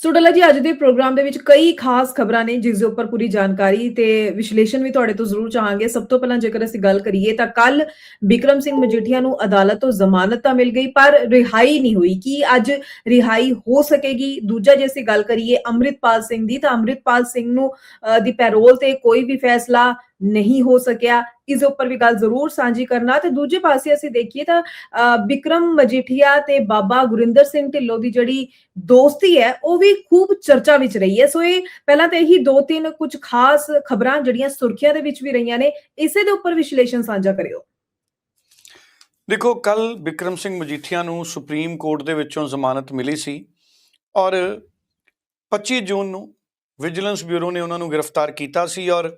ਸੋ ਜੀ ਅੱਜ ਦੇ ਪ੍ਰੋਗਰਾਮ ਦੇ ਵਿੱਚ ਕਈ ਖਾਸ ਖਬਰਾਂ ਨੇ ਜਿਸ ਦੇ ਉੱਪਰ ਪੂਰੀ ਜਾਣਕਾਰੀ ਤੇ ਵਿਸ਼ਲੇਸ਼ਣ ਵੀ ਤੁਹਾਡੇ ਤੋਂ ਜ਼ਰੂਰ ਚਾਹਾਂਗੇ। ਸਭ ਤੋਂ ਪਹਿਲਾਂ ਜੇਕਰ ਅਸੀਂ ਗੱਲ ਕਰੀਏ ਤਾਂ ਕੱਲ ਵਿਕਰਮ ਸਿੰਘ ਮਜੀਠੀਆ ਨੂੰ ਅਦਾਲਤ ਤੋਂ ਜ਼ਮਾਨਤ ਤਾਂ ਮਿਲ ਗਈ ਪਰ ਰਿਹਾਈ ਨਹੀਂ ਹੋਈ। ਕੀ ਅੱਜ ਰਿਹਾਈ ਹੋ ਸਕੇਗੀ? ਦੂਜਾ ਜੇ ਅਸੀਂ ਗੱਲ ਕਰੀਏ ਅੰਮ੍ਰਿਤਪਾਲ ਸਿੰਘ ਦੀ ਤਾਂ ਅੰਮ੍ਰਿਤਪਾਲ ਸਿੰਘ ਨੂੰ ਅ, ਦੀ ਪੈਰੋਲ ਤੇ ਕੋਈ ਵੀ ਫੈਸਲਾ ਨਹੀਂ ਹੋ ਸਕਿਆ। ਇਸ ਉੱਪਰ ਵੀ ਗੱਲ ਜ਼ਰੂਰ ਸਾਂਝੀ ਕਰਨਾ। ਤੇ ਦੂਜੇ ਪਾਸੇ ਅਸੀਂ ਦੇਖੀਏ ਤਾਂ ਅ, ਵਿਕਰਮ ਮਜੀਠੀਆ ਤੇ ਬਾਬਾ ਗੁਰਿੰਦਰ ਸਿੰਘ ਢਿੱਲੋਂ ਦੀ ਜਿਹੜੀ ਦੋਸਤੀ ਹੈ ਉਹ ਵੀ ਖੂਬ ਚਰਚਾ ਵਿੱਚ ਰਹੀ ਹੈ। ਸੋ ਇਹ ਪਹਿਲਾਂ ਤਾਂ ਇਹੀ ਦੋ ਤਿੰਨ ਕੁਝ ਖਾਸ ਖਬਰਾਂ ਜਿਹੜੀਆਂ ਸੁਰਖੀਆਂ ਦੇ ਵਿੱਚ ਵੀ ਰਹੀਆਂ ਨੇ ਇਸੇ ਦੇ ਉੱਪਰ ਵਿਸ਼ਲੇਸ਼ਣ ਸਾਂਝਾ ਕਰਿਓ। ਦੇਖੋ ਕੱਲ ਵਿਕਰਮ ਸਿੰਘ ਮਜੀਠੀਆ ਨੂੰ ਸੁਪਰੀਮ ਕੋਰਟ ਦੇ ਵਿੱਚੋਂ ਜ਼ਮਾਨਤ ਮਿਲੀ ਸੀ ਔਰ 25 ਜੂਨ ਨੂੰ ਵਿਜੀਲੈਂਸ ਬਿਊਰੋ ਨੇ ਉਹਨਾਂ ਨੂੰ ਗ੍ਰਿਫਤਾਰ ਕੀਤਾ ਸੀ ਔਰ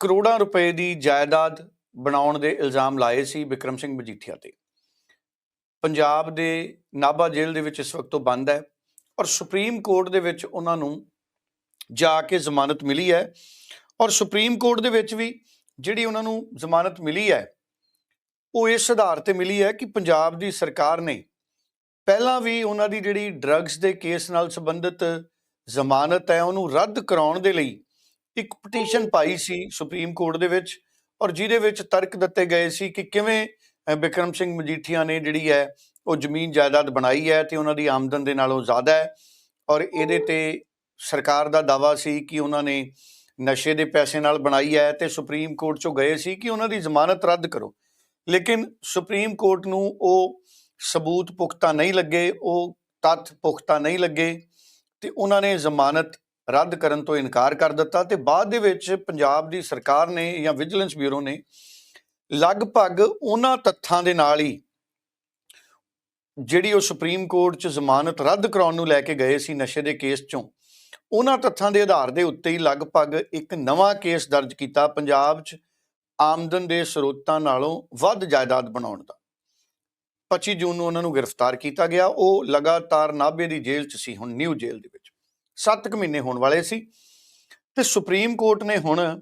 ਕਰੋੜਾਂ ਰੁਪਏ ਦੀ ਜਾਇਦਾਦ ਬਣਾਉਣ ਦੇ ਇਲਜ਼ਾਮ ਲਾਏ ਸੀ ਵਿਕਰਮ ਸਿੰਘ ਮਜੀਠੀਆ ਤੇ। ਪੰਜਾਬ ਦੇ ਨਾਭਾ ਜੇਲ੍ਹ ਦੇ ਵਿੱਚ ਇਸ ਵਕਤ ਤੋਂ ਬੰਦ ਹੈ ਔਰ ਸੁਪਰੀਮ ਕੋਰਟ ਦੇ ਵਿੱਚ ਉਹਨਾਂ ਨੂੰ ਜਾ ਕੇ ਜ਼ਮਾਨਤ ਮਿਲੀ ਹੈ ਔਰ ਸੁਪਰੀਮ ਕੋਰਟ ਦੇ ਵਿੱਚ ਵੀ ਜਿਹੜੀ ਉਹਨਾਂ ਨੂੰ ਜ਼ਮਾਨਤ ਮਿਲੀ ਹੈ, ਉਹ ਇਸ ਆਧਾਰ ਤੇ ਮਿਲੀ ਹੈ ਕਿ ਪੰਜਾਬ ਦੀ ਸਰਕਾਰ ਨੇ ਪਹਿਲਾਂ ਵੀ ਉਹਨਾਂ ਦੀ ਜਿਹੜੀ ਡਰੱਗਸ ਦੇ ਕੇਸ ਨਾਲ ਸੰਬੰਧਿਤ ਜ਼ਮਾਨਤ ਹੈ, ਉਹਨੂੰ ਰੱਦ ਕਰਾਉਣ ਦੇ ਲਈ ਇੱਕ ਪਟੀਸ਼ਨ ਪਾਈ ਸੀ ਸੁਪਰੀਮ ਕੋਰਟ ਦੇ ਵਿੱਚ ਔਰ ਜਿਹਦੇ ਵਿੱਚ ਤਰਕ ਦਿੱਤੇ ਗਏ ਸੀ ਕਿ ਕਿਵੇਂ ਬਿਕਰਮ ਸਿੰਘ ਮਜੀਠੀਆ ਨੇ ਜਿਹੜੀ ਹੈ, ਉਹ ਜ਼ਮੀਨ ਜਾਇਦਾਦ ਬਣਾਈ ਹੈ ਤੇ ਉਹਨਾਂ ਦੀ ਆਮਦਨ ਦੇ ਨਾਲੋਂ ਜ਼ਿਆਦਾ ਹੈ ਔਰ ਇਹਦੇ ਤੇ ਸਰਕਾਰ ਦਾ ਦਾਵਾ ਸੀ ਕਿ ਉਹਨਾਂ ਨੇ ਨਸ਼ੇ ਦੇ ਪੈਸੇ ਨਾਲ ਬਣਾਈ ਹੈ ਤੇ ਸੁਪਰੀਮ ਕੋਰਟ ਚੋਂ ਗਏ ਸੀ ਕਿ ਉਹਨਾਂ ਦੀ ਜ਼ਮਾਨਤ ਰੱਦ ਕਰੋ। ਲੇਕਿਨ ਸੁਪਰੀਮ ਕੋਰਟ ਨੂੰ ਉਹ ਸਬੂਤ ਪੁਖਤਾ ਨਹੀਂ ਲੱਗੇ, ਉਹ ਤੱਥ ਪੁਖਤਾ ਨਹੀਂ ਲੱਗੇ ਤੇ ਉਹਨਾਂ ਨੇ ਜ਼ਮਾਨਤ ਰੱਦ ਕਰਨ ਤੋਂ ਇਨਕਾਰ ਕਰ ਦਿੱਤਾ ਤੇ ਬਾਅਦ ਦੇ ਵਿੱਚ ਪੰਜਾਬ ਦੀ ਸਰਕਾਰ ਨੇ ਜਾਂ ਵਿਜੀਲੈਂਸ ਬਿਊਰੋ ਨੇ ਲਗਭਗ ਉਹਨਾਂ ਤੱਥਾਂ ਦੇ ਨਾਲ ਹੀ ਜਿਹੜੀ ਉਹ ਸੁਪਰੀਮ ਕੋਰਟ 'ਚ ਜ਼ਮਾਨਤ ਰੱਦ ਕਰਾਉਣ ਨੂੰ ਲੈ ਕੇ ਗਏ ਸੀ ਨਸ਼ੇ ਦੇ ਕੇਸ 'ਚੋਂ, ਉਹਨਾਂ ਤੱਥਾਂ ਦੇ ਆਧਾਰ ਦੇ ਉੱਤੇ ਹੀ ਲਗਭਗ ਇੱਕ ਨਵਾਂ ਕੇਸ ਦਰਜ ਕੀਤਾ ਪੰਜਾਬ 'ਚ ਆਮਦਨ ਦੇ ਸਰੋਤਾਂ ਨਾਲੋਂ ਵੱਧ ਜਾਇਦਾਦ ਬਣਾਉਣ ਦਾ। 25 ਜੂਨ ਨੂੰ ਉਹਨਾਂ ਨੂੰ ਗ੍ਰਿਫਤਾਰ ਕੀਤਾ ਗਿਆ, ਉਹ ਲਗਾਤਾਰ ਨਾਭੇ ਦੀ ਜੇਲ੍ਹ 'ਚ ਸੀ, ਹੁਣ ਨਿਊ ਜੇਲ੍ਹ ਦੇ ਵਿੱਚ। 7 ਕੁ ਮਹੀਨੇ ਹੋਣ ਵਾਲੇ ਸੀ ਤੇ ਸੁਪਰੀਮ ਕੋਰਟ ਨੇ ਹੁਣ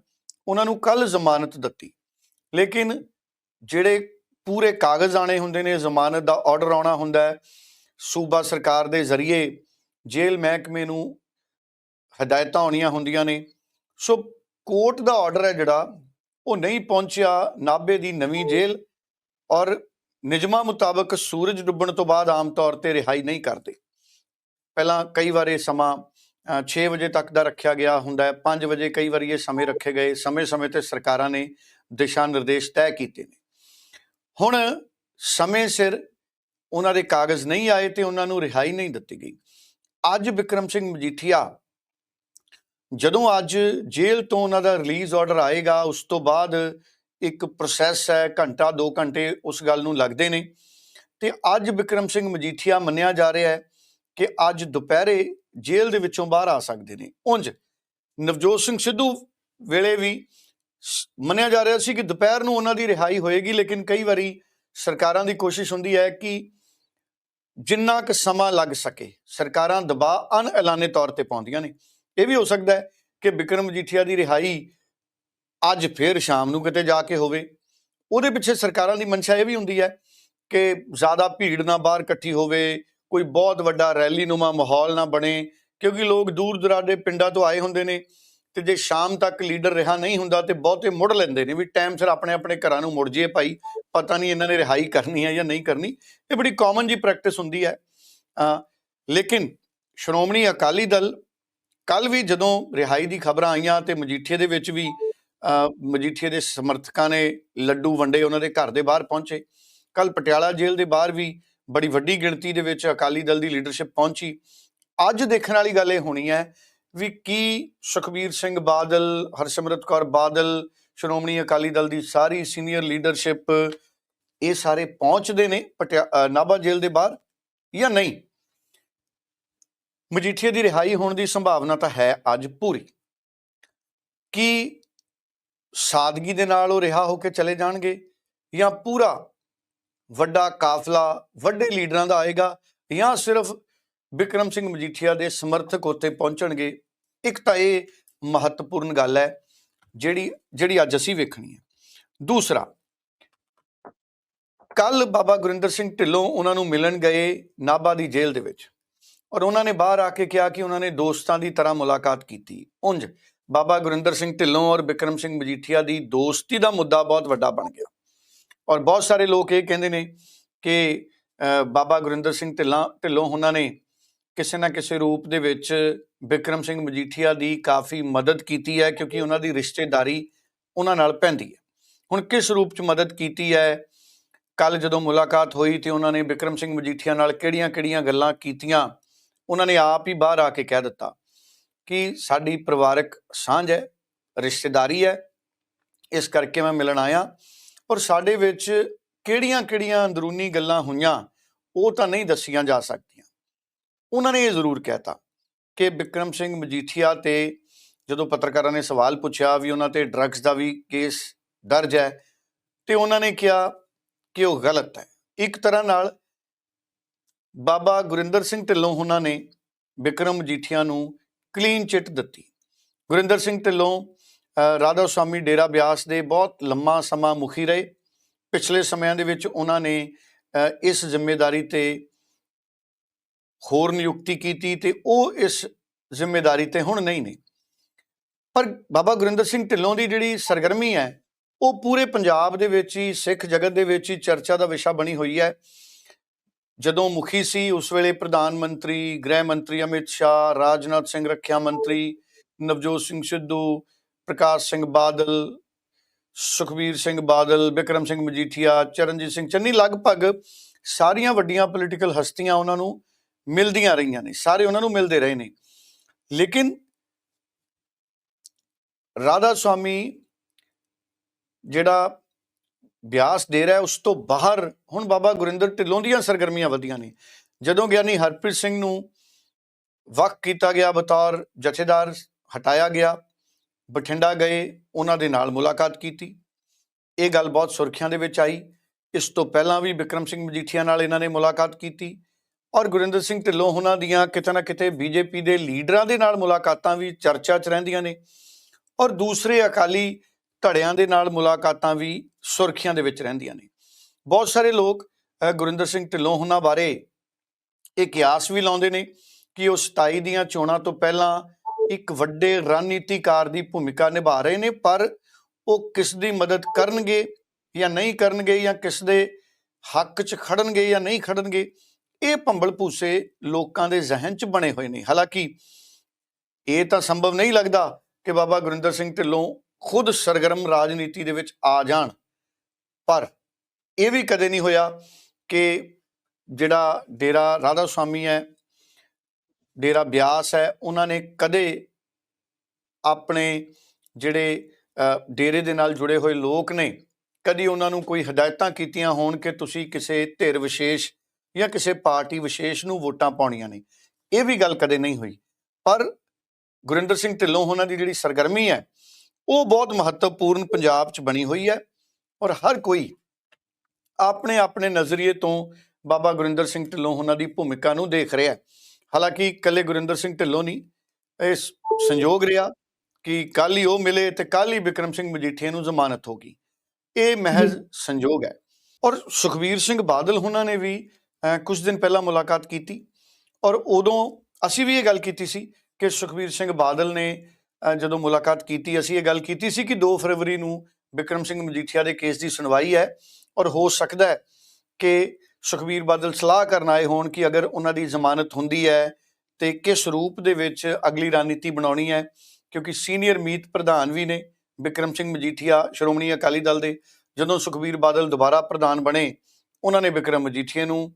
ਉਹਨਾਂ ਨੂੰ ਕੱਲ ਜ਼ਮਾਨਤ ਦਿੱਤੀ। ਲੇਕਿਨ ਜਿਹੜੇ ਪੂਰੇ ਕਾਗਜ਼ ਆਣੇ ਹੁੰਦੇ ਨੇ, ਜ਼ਮਾਨਤ ਦਾ ਆਰਡਰ ਆਉਣਾ ਹੁੰਦਾ ਹੈ, ਸੂਬਾ ਸਰਕਾਰ ਦੇ ਜ਼ਰੀਏ ਜੇਲ੍ਹ ਮਹਿਕਮੇ ਨੂੰ ਹਦਾਇਤਾਂ ਆਉਣੀਆਂ ਹੁੰਦੀਆਂ ਨੇ। ਸੋ ਕੋਰਟ ਦਾ ਆਰਡਰ ਹੈ ਜਿਹੜਾ, ਉਹ ਨਹੀਂ ਪਹੁੰਚਿਆ, ਨਾਭੇ ਦੀ ਨਵੀਂ ਜੇਲ੍ਹ ਔਰ ਨਿਯਮਾਂ ਮੁਤਾਬਕ ਸੂਰਜ ਡੁੱਬਣ ਤੋਂ ਬਾਅਦ ਆਮ ਤੌਰ ਤੇ ਰਿਹਾਈ ਨਹੀਂ ਕਰਦੇ। ਪਹਿਲਾਂ ਕਈ ਵਾਰ ਇਹ ਸਮਾਂ 6 ਵਜੇ ਤੱਕ ਦਾ ਰੱਖਿਆ ਗਿਆ ਹੁੰਦਾ ਹੈ। 5 ਵਜੇ ਕਈ ਵਾਰੀ ਇਹ ਸਮੇਂ ਰੱਖੇ ਗਏ। ਸਮੇਂ-ਸਮੇਂ ਤੇ ਸਰਕਾਰਾਂ ਨੇ ਦਿਸ਼ਾ ਨਿਰਦੇਸ਼ ਤੈਅ ਕੀਤੇ ਨੇ। ਹੁਣ ਸਮੇਂ ਸਿਰ ਉਹਨਾਂ ਦੇ ਕਾਗਜ਼ ਨਹੀਂ ਆਏ ਤੇ ਉਹਨਾਂ ਨੂੰ ਰਿਹਾਈ ਨਹੀਂ ਦਿੱਤੀ ਗਈ। ਅੱਜ ਵਿਕਰਮ ਸਿੰਘ ਮਜੀਠੀਆ, ਜਦੋਂ ਅੱਜ ਜੇਲ੍ਹ ਤੋਂ ਉਹਨਾਂ ਦਾ ਰਿਲੀਜ਼ ਆਰਡਰ ਆਏਗਾ, ਉਸ ਤੋਂ ਬਾਅਦ ਇੱਕ ਪ੍ਰੋਸੈਸ ਹੈ, ਘੰਟਾ 2 ਘੰਟੇ ਉਸ ਗੱਲ ਨੂੰ ਲੱਗਦੇ ਨੇ। ਤੇ ਅੱਜ ਵਿਕਰਮ ਸਿੰਘ ਮਜੀਠੀਆ ਮੰਨਿਆ ਜਾ ਰਿਹਾ ਹੈ ਕਿ ਅੱਜ ਦੁਪਹਿਰੇ ਜੇਲ੍ਹ ਦੇ ਵਿੱਚੋਂ ਬਾਹਰ ਆ ਸਕਦੇ ਨੇ। ਉਂਝ ਨਵਜੋਤ ਸਿੰਘ ਸਿੱਧੂ ਵੇਲੇ ਵੀ ਸ- ਮੰਨਿਆ ਜਾ ਰਿਹਾ ਸੀ ਕਿ ਦੁਪਹਿਰ ਨੂੰ ਉਹਨਾਂ ਦੀ ਰਿਹਾਈ ਹੋਏਗੀ, ਲੇਕਿਨ ਕਈ ਵਾਰੀ ਸਰਕਾਰਾਂ ਦੀ ਕੋਸ਼ਿਸ਼ ਹੁੰਦੀ ਹੈ ਕਿ ਜਿੰਨਾ ਕੁ ਸਮਾਂ ਲੱਗ ਸਕੇ, ਸਰਕਾਰਾਂ ਦਬਾਅ ਅਨਐਲਾਨੇ ਤੌਰ ਤੇ ਪਾਉਂਦੀਆਂ ਨੇ। ਇਹ ਵੀ ਹੋ ਸਕਦਾ ਹੈ ਕਿ ਵਿਕਰਮ ਮਜੀਠੀਆ ਦੀ ਰਿਹਾਈ ਅੱਜ ਫੇਰ ਸ਼ਾਮ ਨੂੰ ਕਿਤੇ ਜਾ ਕੇ ਹੋਵੇ। ਉਹਦੇ ਪਿੱਛੇ ਸਰਕਾਰਾਂ ਦੀ ਮਨਸ਼ਾ ਇਹ ਵੀ ਹੁੰਦੀ ਹੈ ਕਿ ਜ਼ਿਆਦਾ ਭੀੜ ਨਾ ਬਾਹਰ ਇਕੱਠੀ ਹੋਵੇ ਕੋਈ ਬਹੁਤ ਵੱਡਾ ਰੈਲੀ ਨੂਮਾ ਮਾਹੌਲ ਨਾ ਬਣੇ, ਕਿਉਂਕਿ ਲੋਕ ਦੂਰ ਦੁਰਾਡੇ ਪਿੰਡਾਂ ਤੋਂ ਆਏ ਹੁੰਦੇ ਨੇ ਤੇ ਜੇ ਸ਼ਾਮ ਤੱਕ ਲੀਡਰ ਰਿਹਾ ਨਹੀਂ ਹੁੰਦਾ ਤੇ ਬਹੁਤੇ ਮੁੜ ਲੈਂਦੇ ਨੇ ਵੀ ਟਾਈਮ ਸਿਰ ਆਪਣੇ ਆਪਣੇ ਘਰਾਂ ਨੂੰ ਮੁੜ ਜੀਏ ਭਾਈ, ਪਤਾ ਨਹੀਂ ਇਹਨਾਂ ਨੇ ਰਿਹਾਈ ਕਰਨੀ ਹੈ ਜਾਂ ਨਹੀਂ ਕਰਨੀ, ਇਹ ਬੜੀ ਕਾਮਨ ਜੀ ਪ੍ਰੈਕਟਿਸ ਹੁੰਦੀ ਹੈ। ਲੇਕਿਨ ਸ਼੍ਰੋਮਣੀ ਅਕਾਲੀ ਦਲ ਕੱਲ ਵੀ ਜਦੋਂ ਰਿਹਾਈ ਦੀ ਖਬਰਾਂ ਆਈਆਂ ਤੇ ਮਜੀਠੀਏ ਦੇ ਵਿੱਚ ਵੀ ਮਜੀਠੀਏ ਦੇ ਸਮਰਥਕਾਂ ਨੇ ਲੱਡੂ ਵੰਡੇ, ਉਹਨਾਂ ਦੇ ਘਰ ਦੇ ਬਾਹਰ ਪਹੁੰਚੇ ਕੱਲ ਪਟਿਆਲਾ ਜੇਲ੍ਹ ਦੇ ਬਾਹਰ ਵੀ ਬੜੀ ਵੱਡੀ ਗਿਣਤੀ ਦੇ ਵਿੱਚ ਅਕਾਲੀ ਦਲ ਦੀ ਲੀਡਰਸ਼ਿਪ ਪਹੁੰਚੀ। ਅੱਜ ਦੇਖਣ ਵਾਲੀ ਗੱਲ ਇਹ ਹੋਣੀ ਹੈ ਵੀ ਕੀ ਸੁਖਬੀਰ ਸਿੰਘ ਬਾਦਲ, ਹਰਸਿਮਰਤ ਕੌਰ ਬਾਦਲ, ਸ਼੍ਰੋਮਣੀ ਅਕਾਲੀ ਦਲ ਦੀ ਸਾਰੀ ਸੀਨੀਅਰ ਲੀਡਰਸ਼ਿਪ ਇਹ ਸਾਰੇ ਪਹੁੰਚਦੇ ਨੇ ਪਟਿਆ- ਨਾਭਾ ਜੇਲ੍ਹ ਦੇ ਬਾਹਰ ਜਾਂ ਨਹੀਂ? ਮਜੀਠੀਆ ਦੀ ਰਿਹਾਈ ਹੋਣ ਦੀ ਸੰਭਾਵਨਾ ਤਾਂ ਹੈ ਅੱਜ ਪੂਰੀ। ਕੀ ਸਾਦਗੀ ਦੇ ਨਾਲ ਉਹ ਰਿਹਾ ਹੋ ਕੇ ਚਲੇ ਜਾਣਗੇ ਜਾਂ ਪੂਰਾ ਵੱਡਾ ਕਾਫਲਾ ਵੱਡੇ ਲੀਡਰਾਂ ਦਾ ਆਏਗਾ, ਜਾਂ ਸਿਰਫ ਬਿਕਰਮ ਸਿੰਘ ਮਜੀਠੀਆ ਦੇ ਸਮਰਥਕ ਉੱਥੇ ਪਹੁੰਚਣਗੇ? ਇੱਕ ਤਾਂ ਇਹ ਮਹੱਤਵਪੂਰਨ ਗੱਲ ਹੈ, ਜਿਹੜੀ ਜਿਹੜੀ ਅੱਜ ਅਸੀਂ ਵੇਖਣੀ ਹੈ। ਦੂਸਰਾ ਕੱਲ ਬਾਬਾ ਗੁਰਿੰਦਰ ਸਿੰਘ ਢਿੱਲੋਂ ਉਹਨਾਂ ਨੂੰ ਮਿਲਣ ਗਏ ਨਾਭਾ ਦੀ ਜੇਲ੍ਹ ਦੇ ਵਿੱਚ ਔਰ ਉਹਨਾਂ ਨੇ ਬਾਹਰ ਆ ਕੇ ਕਿਹਾ ਕਿ ਉਹਨਾਂ ਨੇ ਦੋਸਤਾਂ ਦੀ ਤਰ੍ਹਾਂ ਮੁਲਾਕਾਤ ਕੀਤੀ। ਉਂਝ ਬਾਬਾ ਗੁਰਿੰਦਰ ਸਿੰਘ ਢਿੱਲੋਂ ਔਰ ਬਿਕਰਮ ਸਿੰਘ ਮਜੀਠੀਆ ਦੀ ਦੋਸਤੀ ਦਾ ਮੁੱਦਾ ਬਹੁਤ ਵੱਡਾ ਬਣ ਗਿਆ। ਔਰ ਬਹੁਤ ਸਾਰੇ ਲੋਕ ਇਹ ਕਹਿੰਦੇ ਨੇ ਕਿ ਬਾਬਾ ਗੁਰਿੰਦਰ ਸਿੰਘ ਢਿੱਲਾਂ, ਢਿੱਲੋਂ ਉਹਨਾਂ ਨੇ ਕਿਸੇ ਨਾ ਕਿਸੇ ਰੂਪ ਦੇ ਵਿੱਚ ਬਿਕਰਮ ਸਿੰਘ ਮਜੀਠੀਆ ਦੀ ਕਾਫੀ ਮਦਦ ਕੀਤੀ ਹੈ ਕਿਉਂਕਿ ਉਹਨਾਂ ਦੀ ਰਿਸ਼ਤੇਦਾਰੀ ਉਹਨਾਂ ਨਾਲ ਪੈਂਦੀ ਹੈ। ਹੁਣ ਕਿਸ ਰੂਪ 'ਚ ਮਦਦ ਕੀਤੀ ਹੈ? ਕੱਲ ਜਦੋਂ ਮੁਲਾਕਾਤ ਹੋਈ ਤੇ ਉਹਨਾਂ ਨੇ ਬਿਕਰਮ ਸਿੰਘ ਮਜੀਠੀਆ ਨਾਲ ਕਿਹੜੀਆਂ-ਕਿਹੜੀਆਂ ਗੱਲਾਂ ਕੀਤੀਆਂ, ਉਹਨਾਂ ਨੇ ਆਪ ਹੀ ਬਾਹਰ ਆ ਕੇ ਕਹਿ ਦਿੱਤਾ ਕਿ ਸਾਡੀ ਪਰਿਵਾਰਕ ਸਾਂਝ ਹੈ, ਰਿਸ਼ਤੇਦਾਰੀ ਹੈ, ਇਸ ਕਰਕੇ ਮੈਂ ਮਿਲਣ ਆਇਆ। ਔਰ ਸਾਡੇ ਵਿੱਚ ਕਿਹੜੀਆਂ-ਕਿਹੜੀਆਂ ਅੰਦਰੂਨੀ ਗੱਲਾਂ ਹੋਈਆਂ, ਉਹ ਤਾਂ ਨਹੀਂ ਦੱਸੀਆਂ ਜਾ ਸਕਦੀਆਂ। ਉਹਨਾਂ ਨੇ ਇਹ ਜ਼ਰੂਰ ਕਹਿਤਾ ਕਿ ਬਿਕਰਮ ਸਿੰਘ ਮਜੀਠੀਆ ਤੇ ਜਦੋਂ ਪੱਤਰਕਾਰਾਂ ਨੇ ਸਵਾਲ ਪੁੱਛਿਆ ਵੀ ਉਹਨਾਂ ਤੇ ਡਰੱਗਸ ਦਾ ਵੀ ਕੇਸ ਦਰਜ ਹੈ, ਤੇ ਉਹਨਾਂ ਨੇ ਕਿਹਾ ਕਿ ਉਹ ਗਲਤ ਹੈ। ਇੱਕ ਤਰ੍ਹਾਂ ਨਾਲ ਬਾਬਾ ਗੁਰਿੰਦਰ ਸਿੰਘ ਢਿੱਲੋਂ ਉਹਨਾਂ ਨੇ ਬਿਕਰਮ ਮਜੀਠੀਆ ਨੂੰ ਕਲੀਨ ਚਿੱਟ ਦਿੱਤੀ। ਗੁਰਿੰਦਰ ਸਿੰਘ ਢਿੱਲੋਂ ਰਾਧਾ ਸੁਆਮੀ ਡੇਰਾ ਬਿਆਸ ਦੇ ਬਹੁਤ ਲੰਮਾ ਸਮਾਂ ਮੁਖੀ ਰਹੇ। ਪਿਛਲੇ ਸਮਿਆਂ ਦੇ ਵਿੱਚ ਉਹਨਾਂ ਨੇ ਅ, ਇਸ ਜ਼ਿੰਮੇਵਾਰੀ ਤੇ ਹੋਰ ਨਿਯੁਕਤੀ ਕੀਤੀ ਤੇ ਉਹ ਇਸ ਜ਼ਿੰਮੇਵਾਰੀ ਤੇ ਹੁਣ ਨਹੀਂ ਨੇ। ਪਰ ਬਾਬਾ ਗੁਰਿੰਦਰ ਸਿੰਘ ਢਿੱਲੋਂ ਦੀ ਜਿਹੜੀ ਸਰਗਰਮੀ ਹੈ ਉਹ ਪੂਰੇ ਪੰਜਾਬ ਦੇ ਵਿੱਚ ਹੀ ਸਿੱਖ ਜਗਤ ਦੇ ਵਿੱਚ ਹੀ ਚਰਚਾ ਦਾ ਵਿਸ਼ਾ ਬਣੀ ਹੋਈ ਹੈ। ਜਦੋਂ ਮੁਖੀ ਸੀ ਉਸ ਵੇਲੇ ਪ੍ਰਧਾਨ ਮੰਤਰੀ ਗ੍ਰਹਿ ਮੰਤਰੀ ਅਮਿਤ ਸ਼ਾਹ ਰਾਜਨਾਥ ਸਿੰਘ ਰੱਖਿਆ ਮੰਤਰੀ ਨਵਜੋਤ ਸਿੰਘ ਸਿੱਧੂ ਪ੍ਰਕਾਸ਼ ਸਿੰਘ ਬਾਦਲ, ਸੁਖਬੀਰ ਸਿੰਘ ਬਾਦਲ, ਬਿਕਰਮ ਸਿੰਘ ਮਜੀਠੀਆ, ਚਰਨਜੀਤ ਸਿੰਘ ਚੰਨੀ, ਲਗਭਗ ਸਾਰੀਆਂ ਵੱਡੀਆਂ ਪੋਲੀਟੀਕਲ ਹਸਤੀਆਂ ਉਹਨਾਂ ਨੂੰ ਮਿਲਦੀਆਂ ਰਹੀਆਂ ਨੇ, ਸਾਰੇ ਉਹਨਾਂ ਨੂੰ ਮਿਲਦੇ ਰਹੇ ਨੇ। ਲੇਕਿਨ ਰਾਧਾ ਸੁਆਮੀ ਜਿਹੜਾ ਬਿਆਸ ਦੇ ਰਿਹਾ ਉਸ ਤੋਂ ਬਾਹਰ ਹੁਣ ਬਾਬਾ ਗੁਰਿੰਦਰ ਢਿੱਲੋਂ ਦੀਆਂ ਸਰਗਰਮੀਆਂ ਵਧੀਆਂ ਨੇ। ਜਦੋਂ ਗਿਆਨੀ ਹਰਪ੍ਰੀਤ ਸਿੰਘ ਨੂੰ ਵਕ ਕੀਤਾ ਗਿਆ ਬਤੌਰ ਜਥੇਦਾਰ ਹਟਾਇਆ ਗਿਆ ਬਠਿੰਡਾ ਗਏ, ਉਹਨਾਂ ਦੇ ਨਾਲ ਮੁਲਾਕਾਤ ਕੀਤੀ। ਇਹ ਗੱਲ ਬਹੁਤ ਸੁਰਖੀਆਂ ਦੇ ਵਿੱਚ ਆਈ। ਇਸ ਤੋਂ ਪਹਿਲਾਂ ਵੀ ਬਿਕਰਮ ਸਿੰਘ ਮਜੀਠੀਆ ਨਾਲ ਇਹਨਾਂ ਨੇ ਮੁਲਾਕਾਤ ਕੀਤੀ ਔਰ ਗੁਰਿੰਦਰ ਸਿੰਘ ਢਿੱਲੋਂ ਉਹਨਾਂ ਦੀਆਂ ਕਿਤੇ ਨਾ ਕਿਤੇ ਬੀਜੇਪੀ ਦੇ ਲੀਡਰਾਂ ਦੇ ਨਾਲ ਮੁਲਾਕਾਤਾਂ ਵੀ ਚਰਚਾ 'ਚ ਰਹਿੰਦੀਆਂ ਨੇ ਔਰ ਦੂਸਰੇ ਅਕਾਲੀ ਧੜਿਆਂ ਦੇ ਨਾਲ ਮੁਲਾਕਾਤਾਂ ਵੀ ਸੁਰਖੀਆਂ ਦੇ ਵਿੱਚ ਰਹਿੰਦੀਆਂ ਨੇ। ਬਹੁਤ ਸਾਰੇ ਲੋਕ ਗੁਰਿੰਦਰ ਸਿੰਘ ਢਿੱਲੋਂ ਉਹਨਾਂ ਬਾਰੇ ਇਹ ਕਿਆਸ ਵੀ ਲਾਉਂਦੇ ਨੇ ਕਿ ਉਹ 27 ਦੀਆਂ ਚੋਣਾਂ ਤੋਂ ਪਹਿਲਾਂ ਇੱਕ ਵੱਡੇ ਰਣਨੀਤੀਕਾਰ ਦੀ ਭੂਮਿਕਾ ਨਿਭਾ ਰਹੇ ਨੇ, ਪਰ ਉਹ ਕਿਸ ਦੀ ਮਦਦ ਕਰਨਗੇ ਜਾਂ ਨਹੀਂ ਕਰਨਗੇ ਜਾਂ ਕਿਸ ਦੇ ਹੱਕ 'ਚ ਖੜਨਗੇ ਜਾਂ ਨਹੀਂ ਖੜਨਗੇ, ਇਹ ਭੰਬਲ ਭੂਸੇ ਲੋਕਾਂ ਦੇ ਜ਼ਿਹਨ 'ਚ ਬਣੇ ਹੋਏ ਨੇ। ਹਾਲਾਂਕਿ ਇਹ ਤਾਂ ਸੰਭਵ ਨਹੀਂ ਲੱਗਦਾ ਕਿ ਬਾਬਾ ਗੁਰਿੰਦਰ ਸਿੰਘ ਢਿੱਲੋਂ ਖੁਦ ਸਰਗਰਮ ਰਾਜਨੀਤੀ ਦੇ ਵਿੱਚ ਆ ਜਾਣ, ਪਰ ਇਹ ਵੀ ਕਦੇ ਨਹੀਂ ਹੋਇਆ ਕਿ ਜਿਹੜਾ ਡੇਰਾ ਰਾਧਾ ਸੁਆਮੀ ਹੈ ਡੇਰਾ ਬਿਆਸ ਹੈ ਉਹਨਾਂ ਨੇ ਕਦੇ ਆਪਣੇ ਜਿਹੜੇ ਅ, ਡੇਰੇ ਦੇ ਨਾਲ ਜੁੜੇ ਹੋਏ ਲੋਕ ਨੇ ਕਦੀ ਉਹਨਾਂ ਨੂੰ ਕੋਈ ਹਦਾਇਤਾਂ ਕੀਤੀਆਂ ਹੋਣ ਕਿ ਤੁਸੀਂ ਕਿਸੇ ਧਿਰ ਵਿਸ਼ੇਸ਼ ਜਾਂ ਕਿਸੇ ਪਾਰਟੀ ਵਿਸ਼ੇਸ਼ ਨੂੰ ਵੋਟਾਂ ਪਾਉਣੀਆਂ ਨੇ? ਇਹ ਵੀ ਗੱਲ ਕਦੇ ਨਹੀਂ ਹੋਈ। ਪਰ ਗੁਰਿੰਦਰ ਸਿੰਘ ਢਿੱਲੋਂ ਉਹਨਾਂ ਦੀ ਜਿਹੜੀ ਸਰਗਰਮੀ ਹੈ ਉਹ ਬਹੁਤ ਮਹੱਤਵਪੂਰਨ ਪੰਜਾਬ 'ਚ ਬਣੀ ਹੋਈ ਹੈ ਔਰ ਹਰ ਕੋਈ ਆਪਣੇ ਆਪਣੇ ਨਜ਼ਰੀਏ ਤੋਂ ਬਾਬਾ ਗੁਰਿੰਦਰ ਸਿੰਘ ਢਿੱਲੋਂ ਉਹਨਾਂ ਦੀ ਭੂਮਿਕਾ ਨੂੰ ਦੇਖ ਰਿਹਾ ਹੈ। ਹਾਲਾਂਕਿ ਇਕੱਲੇ ਗੁਰਿੰਦਰ ਸਿੰਘ ਢਿੱਲੋਂ ਨਹੀਂ ਇਹ ਸ- ਸੰਯੋਗ ਰਿਹਾ ਕਿ ਕੱਲ ਹੀ ਉਹ ਮਿਲੇ ਤੇ ਕੱਲ ਹੀ ਬਿਕਰਮ ਸਿੰਘ ਮਜੀਠੀਆ ਨੂੰ ਜ਼ਮਾਨਤ ਹੋ ਗਈ। ਇਹ ਮਹਿਜ਼ ਸੰਯੋਗ ਹੈ। ਔਰ ਸੁਖਬੀਰ ਸਿੰਘ ਬਾਦਲ ਉਹਨਾਂ ਨੇ ਵੀ ਕੁਝ ਦਿਨ ਪਹਿਲਾਂ ਮੁਲਾਕਾਤ ਕੀਤੀ ਔਰ ਉਦੋਂ ਅਸੀਂ ਵੀ ਇਹ ਗੱਲ ਕੀਤੀ ਸੀ ਕਿ ਸੁਖਬੀਰ ਸਿੰਘ ਬਾਦਲ ਨੇ ਜਦੋਂ ਮੁਲਾਕਾਤ ਕੀਤੀ ਅਸੀਂ ਇਹ ਗੱਲ ਕੀਤੀ ਸੀ ਕਿ 2 ਫਰਵਰੀ ਨੂੰ ਬਿਕਰਮ ਸਿੰਘ ਮਜੀਠੀਆ ਦੇ ਕੇਸ ਦੀ ਸੁਣਵਾਈ ਹੈ ਔਰ ਹੋ ਸਕਦਾ ਹੈ ਕਿ ਸੁਖਬੀਰ ਬਾਦਲ ਸਲਾਹ ਕਰਨ ਆਏ ਹੋਣ ਕਿ ਅਗਰ ਉਹਨਾਂ ਦੀ ਜ਼ਮਾਨਤ ਹੁੰਦੀ ਹੈ ਤੇ ਕਿਸ ਰੂਪ ਦੇ ਵਿੱਚ ਅਗਲੀ ਰਣਨੀਤੀ ਬਣਾਉਣੀ ਹੈ, ਕਿਉਂਕਿ ਸੀਨੀਅਰ ਮੀਤ ਪ੍ਰਧਾਨ ਵੀ ਨੇ ਬਿਕਰਮ ਸਿੰਘ ਮਜੀਠੀਆ, ਸ਼੍ਰੋਮਣੀ ਅਕਾਲੀ ਦਲ ਦੇ। ਜਦੋਂ ਸੁਖਬੀਰ ਬਾਦਲ ਦੁਬਾਰਾ ਪ੍ਰਧਾਨ ਬਣੇ, ਉਹਨਾਂ ਨੇ ਬਿਕਰਮ ਮਜੀਠੀਆ ਨੂੰ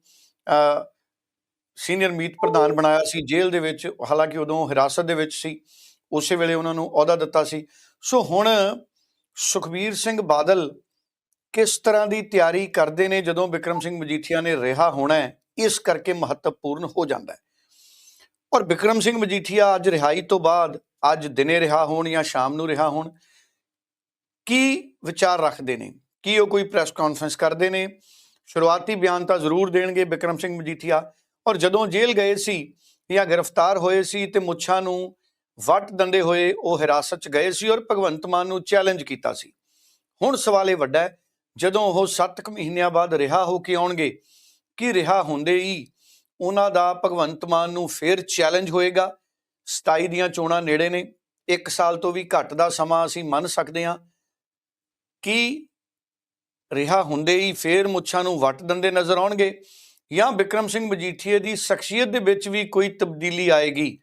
ਸੀਨੀਅਰ ਮੀਤ ਪ੍ਰਧਾਨ ਬਣਾਇਆ ਸੀ, ਜੇਲ੍ਹ ਦੇ ਵਿੱਚ, ਹਾਲਾਂਕਿ ਉਦੋਂ ਹਿਰਾਸਤ ਦੇ ਵਿੱਚ ਸੀ। ਉਸੇ ਵੇਲੇ ਉਹਨਾਂ ਨੂੰ ਅਹੁਦਾ ਦਿੱਤਾ ਸੀ। ਸੋ ਹੁਣ ਸੁਖਬੀਰ ਸਿੰਘ ਬਾਦਲ ਕਿਸ ਤਰ੍ਹਾਂ ਦੀ ਤਿਆਰੀ ਕਰਦੇ ਨੇ ਜਦੋਂ ਬਿਕਰਮ ਸਿੰਘ ਮਜੀਠੀਆ ਨੇ ਰਿਹਾ ਹੋਣਾ ਇਸ ਕਰਕੇ ਮਹੱਤਵਪੂਰਨ ਹੋ ਜਾਂਦਾ ਹੈ। ਔਰ ਬਿਕਰਮ ਸਿੰਘ ਮਜੀਠੀਆ ਅੱਜ ਰਿਹਾਈ ਤੋਂ ਬਾਅਦ, ਅੱਜ ਦਿਨੇ ਰਿਹਾ ਹੋਣ ਜਾਂ ਸ਼ਾਮ ਨੂੰ ਰਿਹਾ ਹੋਣ, ਕੀ ਵਿਚਾਰ ਰੱਖਦੇ ਨੇ? ਕੀ ਉਹ ਕੋਈ ਪ੍ਰੈਸ ਕਾਨਫਰੰਸ ਕਰਦੇ ਨੇ? ਸ਼ੁਰੂਆਤੀ ਬਿਆਨ ਤਾਂ ਜ਼ਰੂਰ ਦੇਣਗੇ ਬਿਕਰਮ ਸਿੰਘ ਮਜੀਠੀਆ। ਔਰ ਜਦੋਂ ਜੇਲ੍ਹ ਗਏ ਸੀ ਜਾਂ ਗ੍ਰਿਫਤਾਰ ਹੋਏ ਸੀ ਤੇ ਮੁੱਛਾਂ ਨੂੰ ਵੱਟ ਦੰਦੇ ਹੋਏ ਉਹ ਹਿਰਾਸਤ 'ਚ ਗਏ ਸੀ ਔਰ ਭਗਵੰਤ ਮਾਨ ਨੂੰ ਚੈਲੰਜ ਕੀਤਾ ਸੀ। ਹੁਣ ਸਵਾਲ ਇਹ ਵੱਡਾ ਹੈ ਜਦੋਂ ਉਹ 7 ਕੁ ਮਹੀਨਿਆਂ ਬਾਅਦ ਰਿਹਾ ਹੋ ਕੇ ਆਉਣਗੇ, ਕਿ ਰਿਹਾ ਹੁੰਦੇ ਹੀ ਉਹਨਾਂ ਦਾ ਭਗਵੰਤ ਮਾਨ ਨੂੰ ਫੇਰ ਚੈਲੰਜ ਹੋਏਗਾ। 27 ਦੀਆਂ ਚੋਣਾਂ ਨੇੜੇ ਨੇ। 1 ਸਾਲ ਤੋਂ ਵੀ ਘੱਟ ਦਾ ਸਮਾਂ ਅਸੀਂ ਮੰਨ ਸਕਦੇ ਹਾਂ। ਕਿ ਰਿਹਾ ਹੁੰਦੇ ਹੀ ਫੇਰ ਮੁੱਛਾਂ ਨੂੰ ਵੱਟ ਦਿੰਦੇ ਨਜ਼ਰ ਆਉਣਗੇ? ਜਾਂ ਵਿਕਰਮ ਸਿੰਘ ਮਜੀਠੀਏ ਦੀ ਸ਼ਖਸੀਅਤ ਦੇ ਵਿੱਚ ਵੀ ਕੋਈ ਤਬਦੀਲੀ ਆਏਗੀ?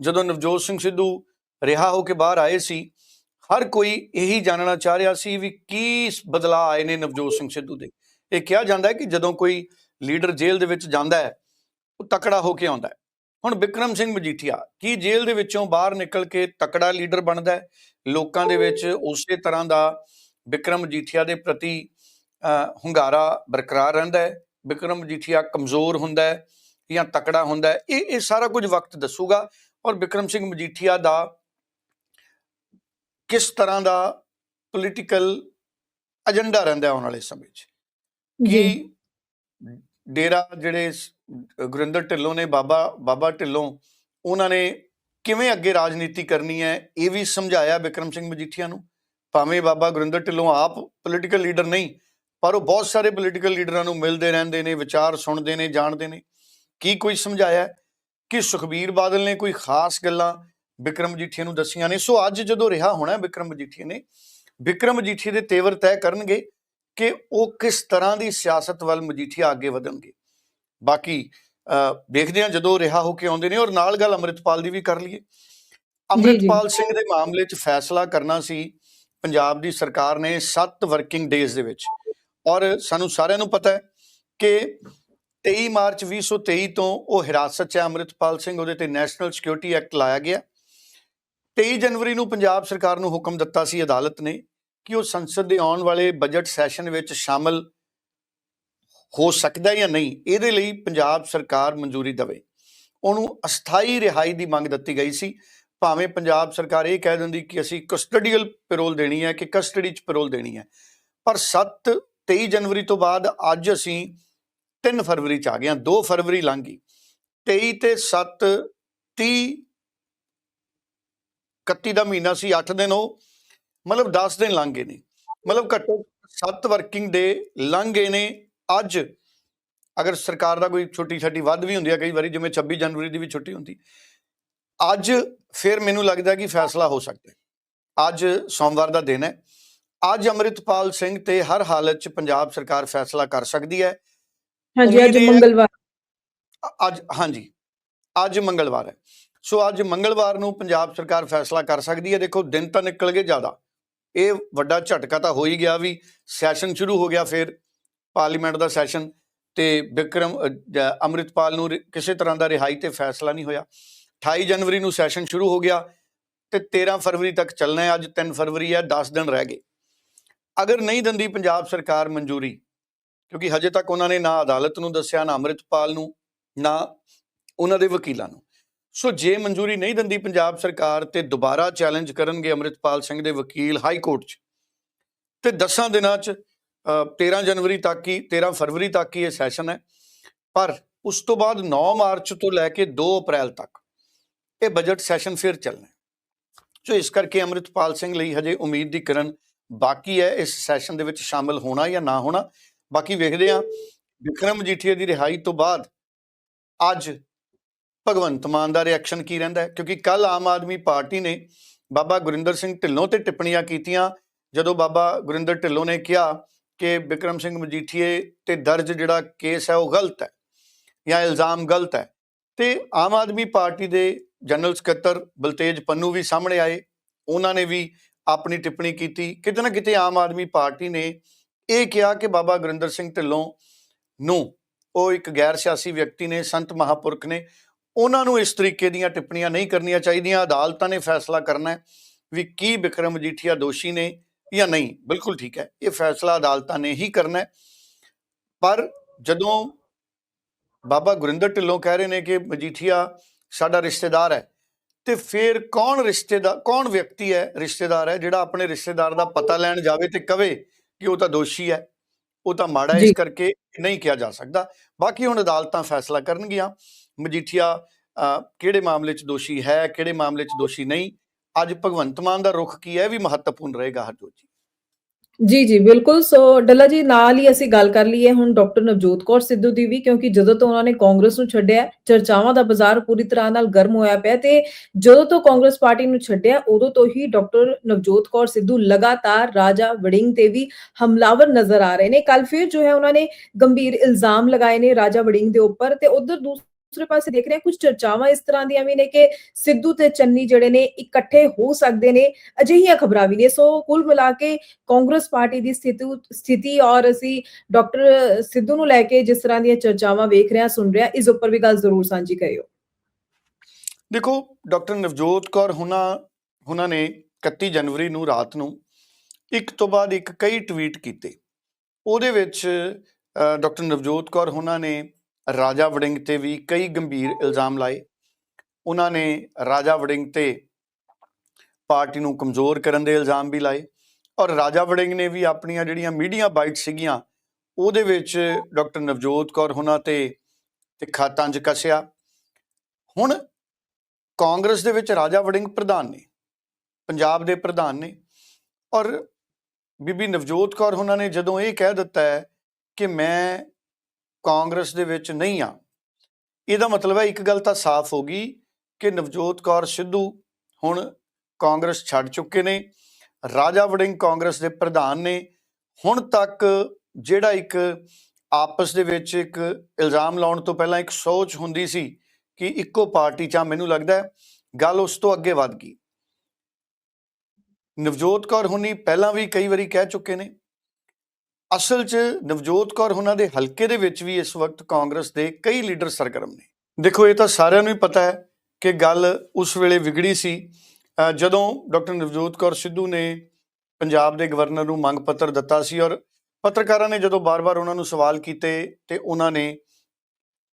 ਜਦੋਂ ਨਵਜੋਤ ਸਿੰਘ ਸਿੱਧੂ ਰਿਹਾ ਹੋ ਕੇ ਬਾਹਰ ਆਏ ਸੀ ਹਰ ਕੋਈ ਇਹੀ ਜਾਣਨਾ ਚਾਹ ਰਿਹਾ ਸੀ ਵੀ ਕੀ ਬਦਲਾਅ ਆਏ ਨੇ ਨਵਜੋਤ ਸਿੰਘ ਸਿੱਧੂ ਦੇ। ਇਹ ਕਿਹਾ ਜਾਂਦਾ ਹੈ ਕਿ ਜਦੋਂ ਕੋਈ ਲੀਡਰ ਜੇਲ੍ਹ ਦੇ ਵਿੱਚ ਜਾਂਦਾ ਹੈ, ਉਹ ਤਕੜਾ ਹੋ ਕੇ ਆਉਂਦਾ ਹੈ। ਹੁਣ ਵਿਕਰਮ ਸਿੰਘ ਮਜੀਠੀਆ ਕੀ ਜੇਲ੍ਹ ਦੇ ਵਿੱਚੋਂ ਬਾਹਰ ਨਿਕਲ ਕੇ ਤਕੜਾ ਲੀਡਰ ਬਣਦਾ ਹੈ? ਲੋਕਾਂ ਦੇ ਵਿੱਚ ਉਸੇ ਤਰ੍ਹਾਂ ਦਾ ਵਿਕਰਮ ਮਜੀਠੀਆ ਦੇ ਪ੍ਰਤੀ ਹੁੰਗਾਰਾ ਬਰਕਰਾਰ ਰਹਿੰਦਾ ਹੈ। ਵਿਕਰਮ ਮਜੀਠੀਆ ਕਮਜ਼ੋਰ ਹੁੰਦਾ ਹੈ ਜਾਂ ਤਕੜਾ ਹੁੰਦਾ ਹੈ। ਇਹ ਇਹ ਸਾਰਾ ਕੁਝ ਵਕਤ ਦੱਸੂਗਾ ਔਰ ਵਿਕਰਮ ਸਿੰਘ ਮਜੀਠੀਆ ਦਾ ਕਿਸ ਤਰ੍ਹਾਂ ਦਾ ਪੋਲੀਟੀਕਲ ਏਜੰਡਾ ਰਹਿੰਦਾ ਆਉਣ ਵਾਲੇ ਸਮੇਂ 'ਚ? ਕਿ ਡੇਰਾ ਜਿਹੜੇ ਗੁਰਿੰਦਰ ਢਿੱਲੋਂ ਨੇ ਬਾਬਾ ਬਾਬਾ ਢਿੱਲੋਂ ਉਹਨਾਂ ਨੇ ਕਿਵੇਂ ਅੱਗੇ ਰਾਜਨੀਤੀ ਕਰਨੀ ਹੈ ਇਹ ਵੀ ਸਮਝਾਇਆ ਵਿਕਰਮ ਸਿੰਘ ਮਜੀਠੀਆ ਨੂੰ? ਭਾਵੇਂ ਬਾਬਾ ਗੁਰਿੰਦਰ ਢਿੱਲੋਂ ਆਪ ਪੋਲੀਟੀਕਲ ਲੀਡਰ ਨਹੀਂ ਪਰ ਉਹ ਬਹੁਤ ਸਾਰੇ ਪੋਲੀਟੀਕਲ ਲੀਡਰਾਂ ਨੂੰ ਮਿਲਦੇ ਰਹਿੰਦੇ ਨੇ ਵਿਚਾਰ ਸੁਣਦੇ ਨੇ ਜਾਣਦੇ ਨੇ। ਕੀ ਕੋਈ ਸਮਝਾਇਆ? ਕਿ ਸੁਖਬੀਰ ਬਾਦਲ ਨੇ ਕੋਈ ਖਾਸ ਗੱਲਾਂ ਵਿਕਰਮ ਮਜੀਠੀਆ ਨੂੰ ਦੱਸੀਆਂ ਨੇ। ਸੋ ਅੱਜ ਜਦੋਂ ਰਿਹਾ ਹੋਣਾ ਵਿਕਰਮ ਮਜੀਠੀਆ ਨੇ ਵਿਕਰਮ ਮਜੀਠੀਆ ਦੇ ਤੇਵਰ ਤੈਅ ਕਰਨਗੇ ਕਿ ਉਹ ਕਿਸ ਤਰ੍ਹਾਂ ਦੀ ਸਿਆਸਤ ਵੱਲ ਮਜੀਠੀਆ ਅੱਗੇ ਵਧਣਗੇ। ਬਾਕੀ ਦੇਖਦੇ ਹਾਂ ਜਦੋਂ ਰਿਹਾ ਹੋ ਕੇ ਆਉਂਦੇ ਨੇ ਔਰ ਨਾਲ ਗੱਲ ਅੰਮ੍ਰਿਤਪਾਲ ਦੀ ਵੀ ਕਰ ਲਈਏ। ਅੰਮ੍ਰਿਤਪਾਲ ਸਿੰਘ ਦੇ ਮਾਮਲੇ 'ਚ ਫੈਸਲਾ ਕਰਨਾ ਸੀ ਪੰਜਾਬ ਦੀ ਸਰਕਾਰ ਨੇ 7 ਵਰਕਿੰਗ ਡੇਜ਼ ਦੇ ਵਿੱਚ। ਔਰ ਸਾਨੂੰ ਸਾਰਿਆਂ ਨੂੰ ਪਤਾ ਹੈ ਕਿ 23 ਮਾਰਚ 2023 ਤੋਂ ਉਹ ਹਿਰਾਸਤ 'ਚ ਹੈ। ਅੰਮ੍ਰਿਤਪਾਲ ਸਿੰਘ ਉਹਦੇ ਤੇ ਨੈਸ਼ਨਲ ਸਿਕਿਉਰਿਟੀ ਐਕਟ ਲਾਇਆ ਗਿਆ। 23 ਜਨਵਰੀ ਨੂੰ ਪੰਜਾਬ ਸਰਕਾਰ ਨੂੰ ਹੁਕਮ ਦਿੱਤਾ ਸੀ ਅਦਾਲਤ ਨੇ ਕਿ ਉਹ ਸੰਸਦ ਦੇ ਆਉਣ ਵਾਲੇ ਬਜਟ ਸੈਸ਼ਨ ਵਿੱਚ ਸ਼ਾਮਲ ਹੋ ਸਕਦਾ ਹੈ ਜਾਂ ਨਹੀਂ, ਇਹਦੇ ਲਈ ਪੰਜਾਬ ਸਰਕਾਰ ਮਨਜ਼ੂਰੀ ਦੇਵੇ। ਉਹਨੂੰ ਅਸਥਾਈ ਰਿਹਾਈ ਦੀ ਮੰਗ ਦਿੱਤੀ ਗਈ ਸੀ। ਭਾਵੇਂ ਪੰਜਾਬ ਸਰਕਾਰ ਇਹ ਕਹਿ ਦਿੰਦੀ ਕਿ ਅਸੀਂ ਕਸਟਡੀਅਲ ਪੈਰੋਲ ਦੇਣੀ ਹੈ ਕਿ ਕਸਟਡੀ 'ਚ ਪੈਰੋਲ ਦੇਣੀ ਹੈ, ਪਰ 7 23 ਜਨਵਰੀ ਤੋਂ ਬਾਅਦ ਅੱਜ ਅਸੀਂ 3 ਫਰਵਰੀ 'ਚ ਆ ਗਏ ਹਾਂ 2 ਫਰਵਰੀ ਲੰਘ ਗਈ। 23 ਤੇ 7 30 31 ਦਾ ਮਹੀਨਾ ਸੀ 8 ਦਿਨ ਉਹ ਮਤਲਬ 10 ਦਿਨ ਲੰਘ ਗਏ ਨੇ। ਮਤਲਬ ਘੱਟੋ 7 ਵਰਕਿੰਗ ਡੇ ਲੰਘ ਗਏ ਨੇ। ਅੱਜ ਅਗਰ ਸਰਕਾਰ ਦਾ ਕੋਈ ਛੁੱਟੀ ਛੱਟੀ ਵੱਧ ਵੀ ਹੁੰਦੀ ਹੈ ਕਈ ਵਾਰੀ ਜਿਵੇਂ 26 ਜਨਵਰੀ ਦੀ ਵੀ ਛੁੱਟੀ ਹੁੰਦੀ ਅੱਜ ਫਿਰ ਮੈਨੂੰ ਲੱਗਦਾ ਕਿ ਫੈਸਲਾ ਹੋ ਸਕਦਾ ਹੈ। ਅੱਜ ਸੋਮਵਾਰ ਦਾ ਦਿਨ ਹੈ। ਅੱਜ ਅੰਮ੍ਰਿਤਪਾਲ ਸਿੰਘ ਤੇ ਹਰ ਹਾਲਤ 'ਚ ਪੰਜਾਬ ਸਰਕਾਰ ਫੈਸਲਾ ਕਰ ਸਕਦੀ ਹੈ। ਹਾਂਜੀ ਅੱਜ ਮੰਗਲਵਾਰ। ਅੱਜ ਹਾਂਜੀ ਅੱਜ ਮੰਗਲਵਾਰ ਹੈ। ਸੋ ਅੱਜ ਮੰਗਲਵਾਰ ਨੂੰ ਪੰਜਾਬ ਸਰਕਾਰ ਫੈਸਲਾ ਕਰ ਸਕਦੀ ਹੈ। ਦੇਖੋ ਦਿਨ ਤਾਂ ਨਿਕਲ ਗਏ ਜ਼ਿਆਦਾ। ਇਹ ਵੱਡਾ ਝਟਕਾ ਤਾਂ ਹੋ ਹੀ ਗਿਆ ਵੀ ਸੈਸ਼ਨ ਸ਼ੁਰੂ ਹੋ ਗਿਆ ਫਿਰ ਪਾਰਲੀਮੈਂਟ ਦਾ ਸੈਸ਼ਨ ਤੇ ਵਿਕਰਮ ਅ, ਜ- ਅੰਮ੍ਰਿਤਪਾਲ ਨੂੰ ਰਿ- ਕਿਸੇ ਤਰ੍ਹਾਂ ਦਾ ਰਿਹਾਈ ਤੇ ਫੈਸਲਾ ਨਹੀਂ ਹੋਇਆ। 28 ਜਨਵਰੀ ਨੂੰ ਸੈਸ਼ਨ ਸ਼ੁਰੂ ਹੋ ਗਿਆ ਤੇ 13 ਫਰਵਰੀ ਤੱਕ ਚੱਲਣਾ ਹੈ। ਅੱਜ 3 ਫਰਵਰੀ ਹੈ 10 ਦਿਨ ਰਹਿ ਗਏ। ਅਗਰ ਨਹੀਂ ਦਿੰਦੀ ਪੰਜਾਬ ਸਰਕਾਰ ਮਨਜ਼ੂਰੀ ਕਿਉਂਕਿ ਹਜੇ ਤੱਕ ਉਹਨਾਂ ਨੇ ਨਾ ਅਦਾਲਤ ਨੂੰ ਦੱਸਿਆ ਨਾ ਅੰਮ੍ਰਿਤਪਾਲ ਨੂੰ ਨਾ ਉਹਨਾਂ ਦੇ ਵਕੀਲਾਂ ਨੂੰ ਸੋ ਜੇ ਮਨਜ਼ੂਰੀ ਨਹੀਂ ਦਿੰਦੀ ਪੰਜਾਬ ਸਰਕਾਰ ਤੇ ਦੁਬਾਰਾ ਚੈਲੰਜ ਕਰਨਗੇ ਅੰਮ੍ਰਿਤਪਾਲ ਸਿੰਘ ਦੇ ਵਕੀਲ ਹਾਈ ਕੋਰਟ 'ਚ ਤੇ 10 ਦਿਨਾਂ 'ਚ ਅ, 13 ਜਨਵਰੀ ਤੱਕ ਹੀ 13 ਫਰਵਰੀ ਤੱਕ ਹੀ ਇਹ ਸੈਸ਼ਨ ਹੈ। ਪਰ ਉਸ ਤੋਂ ਬਾਅਦ 9 ਮਾਰਚ ਤੋਂ ਲੈ ਕੇ 2 ਅਪ੍ਰੈਲ ਤੱਕ ਇਹ ਬਜਟ ਸੈਸ਼ਨ ਫਿਰ ਚੱਲਣਾ। ਸੋ ਇਸ ਕਰਕੇ ਅੰਮ੍ਰਿਤਪਾਲ ਸਿੰਘ ਲਈ ਹਜੇ ਉਮੀਦ ਦੀ ਕਿਰਨ ਬਾਕੀ ਹੈ ਇਸ ਸੈਸ਼ਨ ਦੇ ਵਿੱਚ ਸ਼ਾਮਲ ਹੋਣਾ ਜਾਂ ਨਾ ਹੋਣਾ। ਬਾਕੀ ਵੇਖਦੇ ਹਾਂ ਵਿਕਰਮ ਮਜੀਠੀਆ ਦੀ ਰਿਹਾਈ ਤੋਂ ਬਾਅਦ ਅੱਜ ਭਗਵੰਤ ਮਾਨ ਦਾ ਰਿਐਕਸ਼ਨ ਕੀ ਰਹਿੰਦਾ ਕਿਉਂਕਿ ਕੱਲ ਆਮ ਆਦਮੀ ਪਾਰਟੀ ਨੇ ਬਾਬਾ ਗੁਰਿੰਦਰ ਸਿੰਘ ਢਿੱਲੋਂ ਤੇ ਟਿੱਪਣੀਆਂ ਕੀਤੀਆਂ। ਜਦੋਂ ਬਾਬਾ ਗੁਰਿੰਦਰ ਢਿੱਲੋਂ ਨੇ ਕਿਹਾ ਕਿ ਵਿਕਰਮ ਸਿੰਘ ਮਜੀਠੀਏ ਤੇ ਦਰਜ ਜਿਹੜਾ ਕੇਸ ਹੈ ਉਹ ਗਲਤ ਹੈ ਜਾਂ ਇਲਜ਼ਾਮ ਗਲਤ ਹੈ। ਤੇ ਆਮ ਆਦਮੀ ਪਾਰਟੀ ਦੇ ਜਨਰਲ ਸਕੱਤਰ ਬਲਤੇਜ ਪੰਨੂ ਵੀ ਸਾਹਮਣੇ ਆਏ। ਉਹਨਾਂ ਨੇ ਵੀ ਆਪਣੀ ਟਿੱਪਣੀ ਕੀਤੀ। ਕਿਤੇ ਨਾ ਕਿਤੇ ਆਮ ਆਦਮੀ ਪਾਰਟੀ ਨੇ ਇਹ ਕਿਹਾ ਕਿ ਬਾਬਾ ਗੁਰਿੰਦਰ ਸਿੰਘ ਢਿੱਲੋਂ ਨੂੰ ਉਹ ਇੱਕ ਗੈਰ ਸਿਆਸੀ ਵਿਅਕਤੀ ਨੇ, ਸੰਤ ਮਹਾਪੁਰਖ ਨੇ। ਉਹਨਾਂ ਨੂੰ ਇਸ ਤਰੀਕੇ ਦੀਆਂ ਟਿੱਪਣੀਆਂ ਨਹੀਂ ਕਰਨੀਆਂ ਚਾਹੀਦੀਆਂ। ਅਦਾਲਤਾਂ ਨੇ ਫੈਸਲਾ ਕਰਨਾ ਹੈ ਵੀ ਕੀ ਵਿਕਰਮ ਮਜੀਠੀਆ ਦੋਸ਼ੀ ਨੇ ਜਾਂ ਨਹੀਂ। ਬਿਲਕੁਲ ਠੀਕ ਹੈ ਇਹ ਫੈਸਲਾ ਅਦਾਲਤਾਂ ਨੇ ਹੀ ਕਰਨਾ ਹੈ। ਪਰ ਜਦੋਂ ਬਾਬਾ ਗੁਰਿੰਦਰ ਢਿੱਲੋਂ ਕਹਿ ਰਹੇ ਨੇ ਕਿ ਮਜੀਠੀਆ ਸਾਡਾ ਰਿਸ਼ਤੇਦਾਰ ਹੈ ਤੇ ਫਿਰ ਕੌਣ ਰਿਸ਼ਤੇਦਾਰ ਕੌਣ ਵਿਅਕਤੀ ਹੈ ਰਿਸ਼ਤੇਦਾਰ ਹੈ ਜਿਹੜਾ ਆਪਣੇ ਰਿਸ਼ਤੇਦਾਰ ਦਾ ਪਤਾ ਲੈਣ ਜਾਵੇ ਤੇ ਕਵੇ ਕਿ ਉਹ ਤਾਂ ਦੋਸ਼ੀ ਹੈ ਉਹ ਤਾਂ ਮਾੜਾ। ਇਸ ਕਰਕੇ ਨਹੀਂ ਕਿਹਾ ਜਾ ਸਕਦਾ। ਬਾਕੀ ਹੁਣ ਅਦਾਲਤਾਂ ਫੈਸਲਾ ਕਰਨਗੀਆਂ। ਮਜੀਠੀਆ ਕਿਹੜੇ ਮਾਮਲੇ 'ਚ ਦੋਸ਼ੀ ਹੈ, ਕਿਹੜੇ ਮਾਮਲੇ 'ਚ ਦੋਸ਼ੀ ਨਹੀਂ, ਅੱਜ ਭਗਵੰਤ ਮਾਨ ਦਾ ਰੁਖ ਕੀ ਹੈ ਵੀ ਮਹੱਤਵਪੂਰਨ ਰਹੇਗਾ, ਹਰਜੋਤ ਜੀ। ਜੀ ਜੀ, ਬਿਲਕੁਲ, ਸੋ ਡੱਲਾ ਜੀ, ਨਾਲ ਹੀ ਅਸੀਂ ਗੱਲ ਕਰ ਲਈਏ ਹੁਣ ਡਾਕਟਰ ਨਵਜੋਤ ਕੌਰ ਸਿੱਧੂ ਦੀ ਵੀ, ਕਿਉਂਕਿ ਜਦੋਂ ਤੋਂ ਉਹਨਾਂ ਨੇ ਕਾਂਗਰਸ ਨੂੰ ਛੱਡਿਆ, ਚਰਚਾਵਾਂ ਦਾ ਬਾਜ਼ਾਰ ਪੂਰੀ ਤਰ੍ਹਾਂ ਨਾਲ ਗਰਮ ਹੋਇਆ ਪਿਆ ਤੇ ਜਦੋਂ ਤੋਂ ਕਾਂਗਰਸ ਪਾਰਟੀ ਨੂੰ ਛੱਡਿਆ, ਉਦੋਂ ਤੋਂ ਹੀ ਡਾਕਟਰ ਨਵਜੋਤ ਕੌਰ ਸਿੱਧੂ ਲਗਾਤਾਰ ਰਾਜਾ ਵੜਿੰਗ ਤੇ ਵੀ ਹਮਲਾਵਰ ਨਜ਼ਰ ਆ ਰਹੇ ਨੇ। ਕੱਲ ਫਿਰ ਜੋ ਹੈ, ਉਹਨਾਂ ਨੇ ਗੰਭੀਰ ਇਲਜ਼ਾਮ ਲਗਾਏ ਨੇ ਰਾਜਾ ਵੜਿੰਗ ਦੇ ਉੱਪਰ ਤੇ ਉਧਰ ਦੂਸਰੇ ਪਾਸੇ ਦੇਖ ਰਹੇ ਹਾਂ, ਕੁਝ ਚਰਚਾਵਾਂ ਇਸ ਤਰ੍ਹਾਂ ਦੀਆਂ ਵੀ ਨੇ ਕਿ ਸਿੱਧੂ ਤੇ ਚੰਨੀ ਜਿਹੜੇ ਨੇ ਇਕੱਠੇ ਹੋ ਸਕਦੇ ਨੇ, ਅਜਿਹੀਆਂ ਖਬਰਾਂ ਵੀ ਨੇ। ਸੋ ਕੁੱਲ ਮਿਲਾ ਕੇ ਕਾਂਗਰਸ ਪਾਰਟੀ ਦੀ ਸਥਿਤੀ ਸਥਿਤੀ ਔਰ ਅਸੀਂ ਡਾਕਟਰ ਸਿੱਧੂ ਨੂੰ ਲੈ ਕੇ ਜਿਸ ਤਰ੍ਹਾਂ ਦੀਆਂ ਚਰਚਾਵਾਂ ਵੇਖ ਰਹੇ ਹਾਂ, ਸੁਣ ਰਹੇ ਹਾਂ, ਇਸ ਉੱਪਰ ਵੀ ਗੱਲ ਜ਼ਰੂਰ ਸਾਂਝੀ ਕਰਿਓ। ਦੇਖੋ, ਡਾਕਟਰ ਨਵਜੋਤ ਕੌਰ ਹੁਣਾ, ਹੁਣਾਂ ਨੇ 31 ਜਨਵਰੀ ਨੂੰ ਰਾਤ ਨੂੰ ਇੱਕ ਤੋਂ ਬਾਅਦ ਇੱਕ ਕਈ ਟਵੀਟ ਕੀਤੇ। ਉਹਦੇ ਵਿੱਚ ਡਾਕਟਰ ਨਵਜੋਤ ਕੌਰ ਹੁਣਾਂ ਨੇ ਰਾਜਾ ਵੜਿੰਗ ਤੇ ਵੀ ਕਈ ਗੰਭੀਰ ਇਲਜ਼ਾਮ ਲਾਏ। ਉਹਨਾਂ ਨੇ ਰਾਜਾ ਵੜਿੰਗ ਤੇ ਪਾਰਟੀ ਨੂੰ ਕਮਜ਼ੋਰ ਕਰਨ ਦੇ ਇਲਜ਼ਾਮ ਵੀ ਲਾਏ ਔਰ ਰਾਜਾ ਵੜਿੰਗ ਨੇ ਵੀ ਆਪਣੀਆਂ ਜਿਹੜੀਆਂ ਮੀਡੀਆ ਬਾਈਟ ਸੀਗੀਆਂ, ਉਹਦੇ ਵਿੱਚ ਡਾਕਟਰ ਨਵਜੋਤ ਕੌਰ ਹੁਣਾਂ ਤੇ ਖਾਤਾਂ 'ਚ ਕੱਸਿਆ। ਹੁਣ ਕਾਂਗਰਸ ਦੇ ਵਿੱਚ ਰਾਜਾ ਵੜਿੰਗ ਪ੍ਰਧਾਨ ਨੇ, ਪੰਜਾਬ ਦੇ ਪ੍ਰਧਾਨ ਨੇ ਔਰ ਬੀਬੀ ਨਵਜੋਤ ਕੌਰ ਉਹਨਾਂ ਨੇ ਜਦੋਂ ਇਹ ਕਹਿ ਦਿੱਤਾ ਹੈ ਕਿ ਮੈਂ ਕਾਂਗਰਸ ਦੇ ਵਿੱਚ ਨਹੀਂ ਆ। ਇਹਦਾ ਮਤਲਬ ਹੈ ਇੱਕ ਗੱਲ ਤਾਂ ਸਾਫ਼ ਹੋ ਗਈ ਕਿ ਨਵਜੋਤ ਕੌਰ ਸਿੱਧੂ ਹੁਣ ਕਾਂਗਰਸ ਛੱਡ ਚੁੱਕੇ ਨੇ। ਰਾਜਾ ਵੜਿੰਗ ਕਾਂਗਰਸ ਦੇ ਪ੍ਰਧਾਨ ਨੇ। ਹੁਣ ਤੱਕ ਜਿਹੜਾ ਇੱਕ ਆਪਸ ਦੇ ਵਿੱਚ ਇੱਕ ਇਲਜ਼ਾਮ ਲਾਉਣ ਤੋਂ ਪਹਿਲਾਂ ਇੱਕ ਸੋਚ ਹੁੰਦੀ ਸੀ ਕਿ ਇੱਕੋ ਪਾਰਟੀ 'ਚ ਆ, ਮੈਨੂੰ ਲੱਗਦਾ ਗੱਲ ਉਸ ਤੋਂ ਅੱਗੇ ਵੱਧ ਗਈ। ਨਵਜੋਤ ਕੌਰ ਹੁਣੀ ਪਹਿਲਾਂ ਵੀ ਕਈ ਵਾਰੀ ਕਹਿ ਚੁੱਕੇ ਨੇ ਅਸਲ 'ਚ ਨਵਜੋਤ ਕੌਰ ਉਹਨਾਂ ਦੇ ਹਲਕੇ ਦੇ ਵਿੱਚ ਵੀ ਇਸ ਵਕਤ ਕਾਂਗਰਸ ਦੇ ਕਈ ਲੀਡਰ ਸਰਗਰਮ ਨੇ। ਦੇਖੋ, ਇਹ ਤਾਂ ਸਾਰਿਆਂ ਨੂੰ ਹੀ ਪਤਾ ਹੈ ਕਿ ਗੱਲ ਉਸ ਵੇਲੇ ਵਿਗੜੀ ਸੀ। ਜਦੋਂ ਡਾਕਟਰ ਨਵਜੋਤ ਕੌਰ ਸਿੱਧੂ ਨੇ ਪੰਜਾਬ ਦੇ ਗਵਰਨਰ ਨੂੰ ਮੰਗ ਪੱਤਰ ਦਿੱਤਾ ਸੀ ਔਰ ਪੱਤਰਕਾਰਾਂ ਨੇ ਜਦੋਂ ਬਾਰ-ਬਾਰ ਉਹਨਾਂ ਨੂੰ ਸਵਾਲ ਕੀਤੇ ਤੇ ਉਹਨਾਂ ਨੇ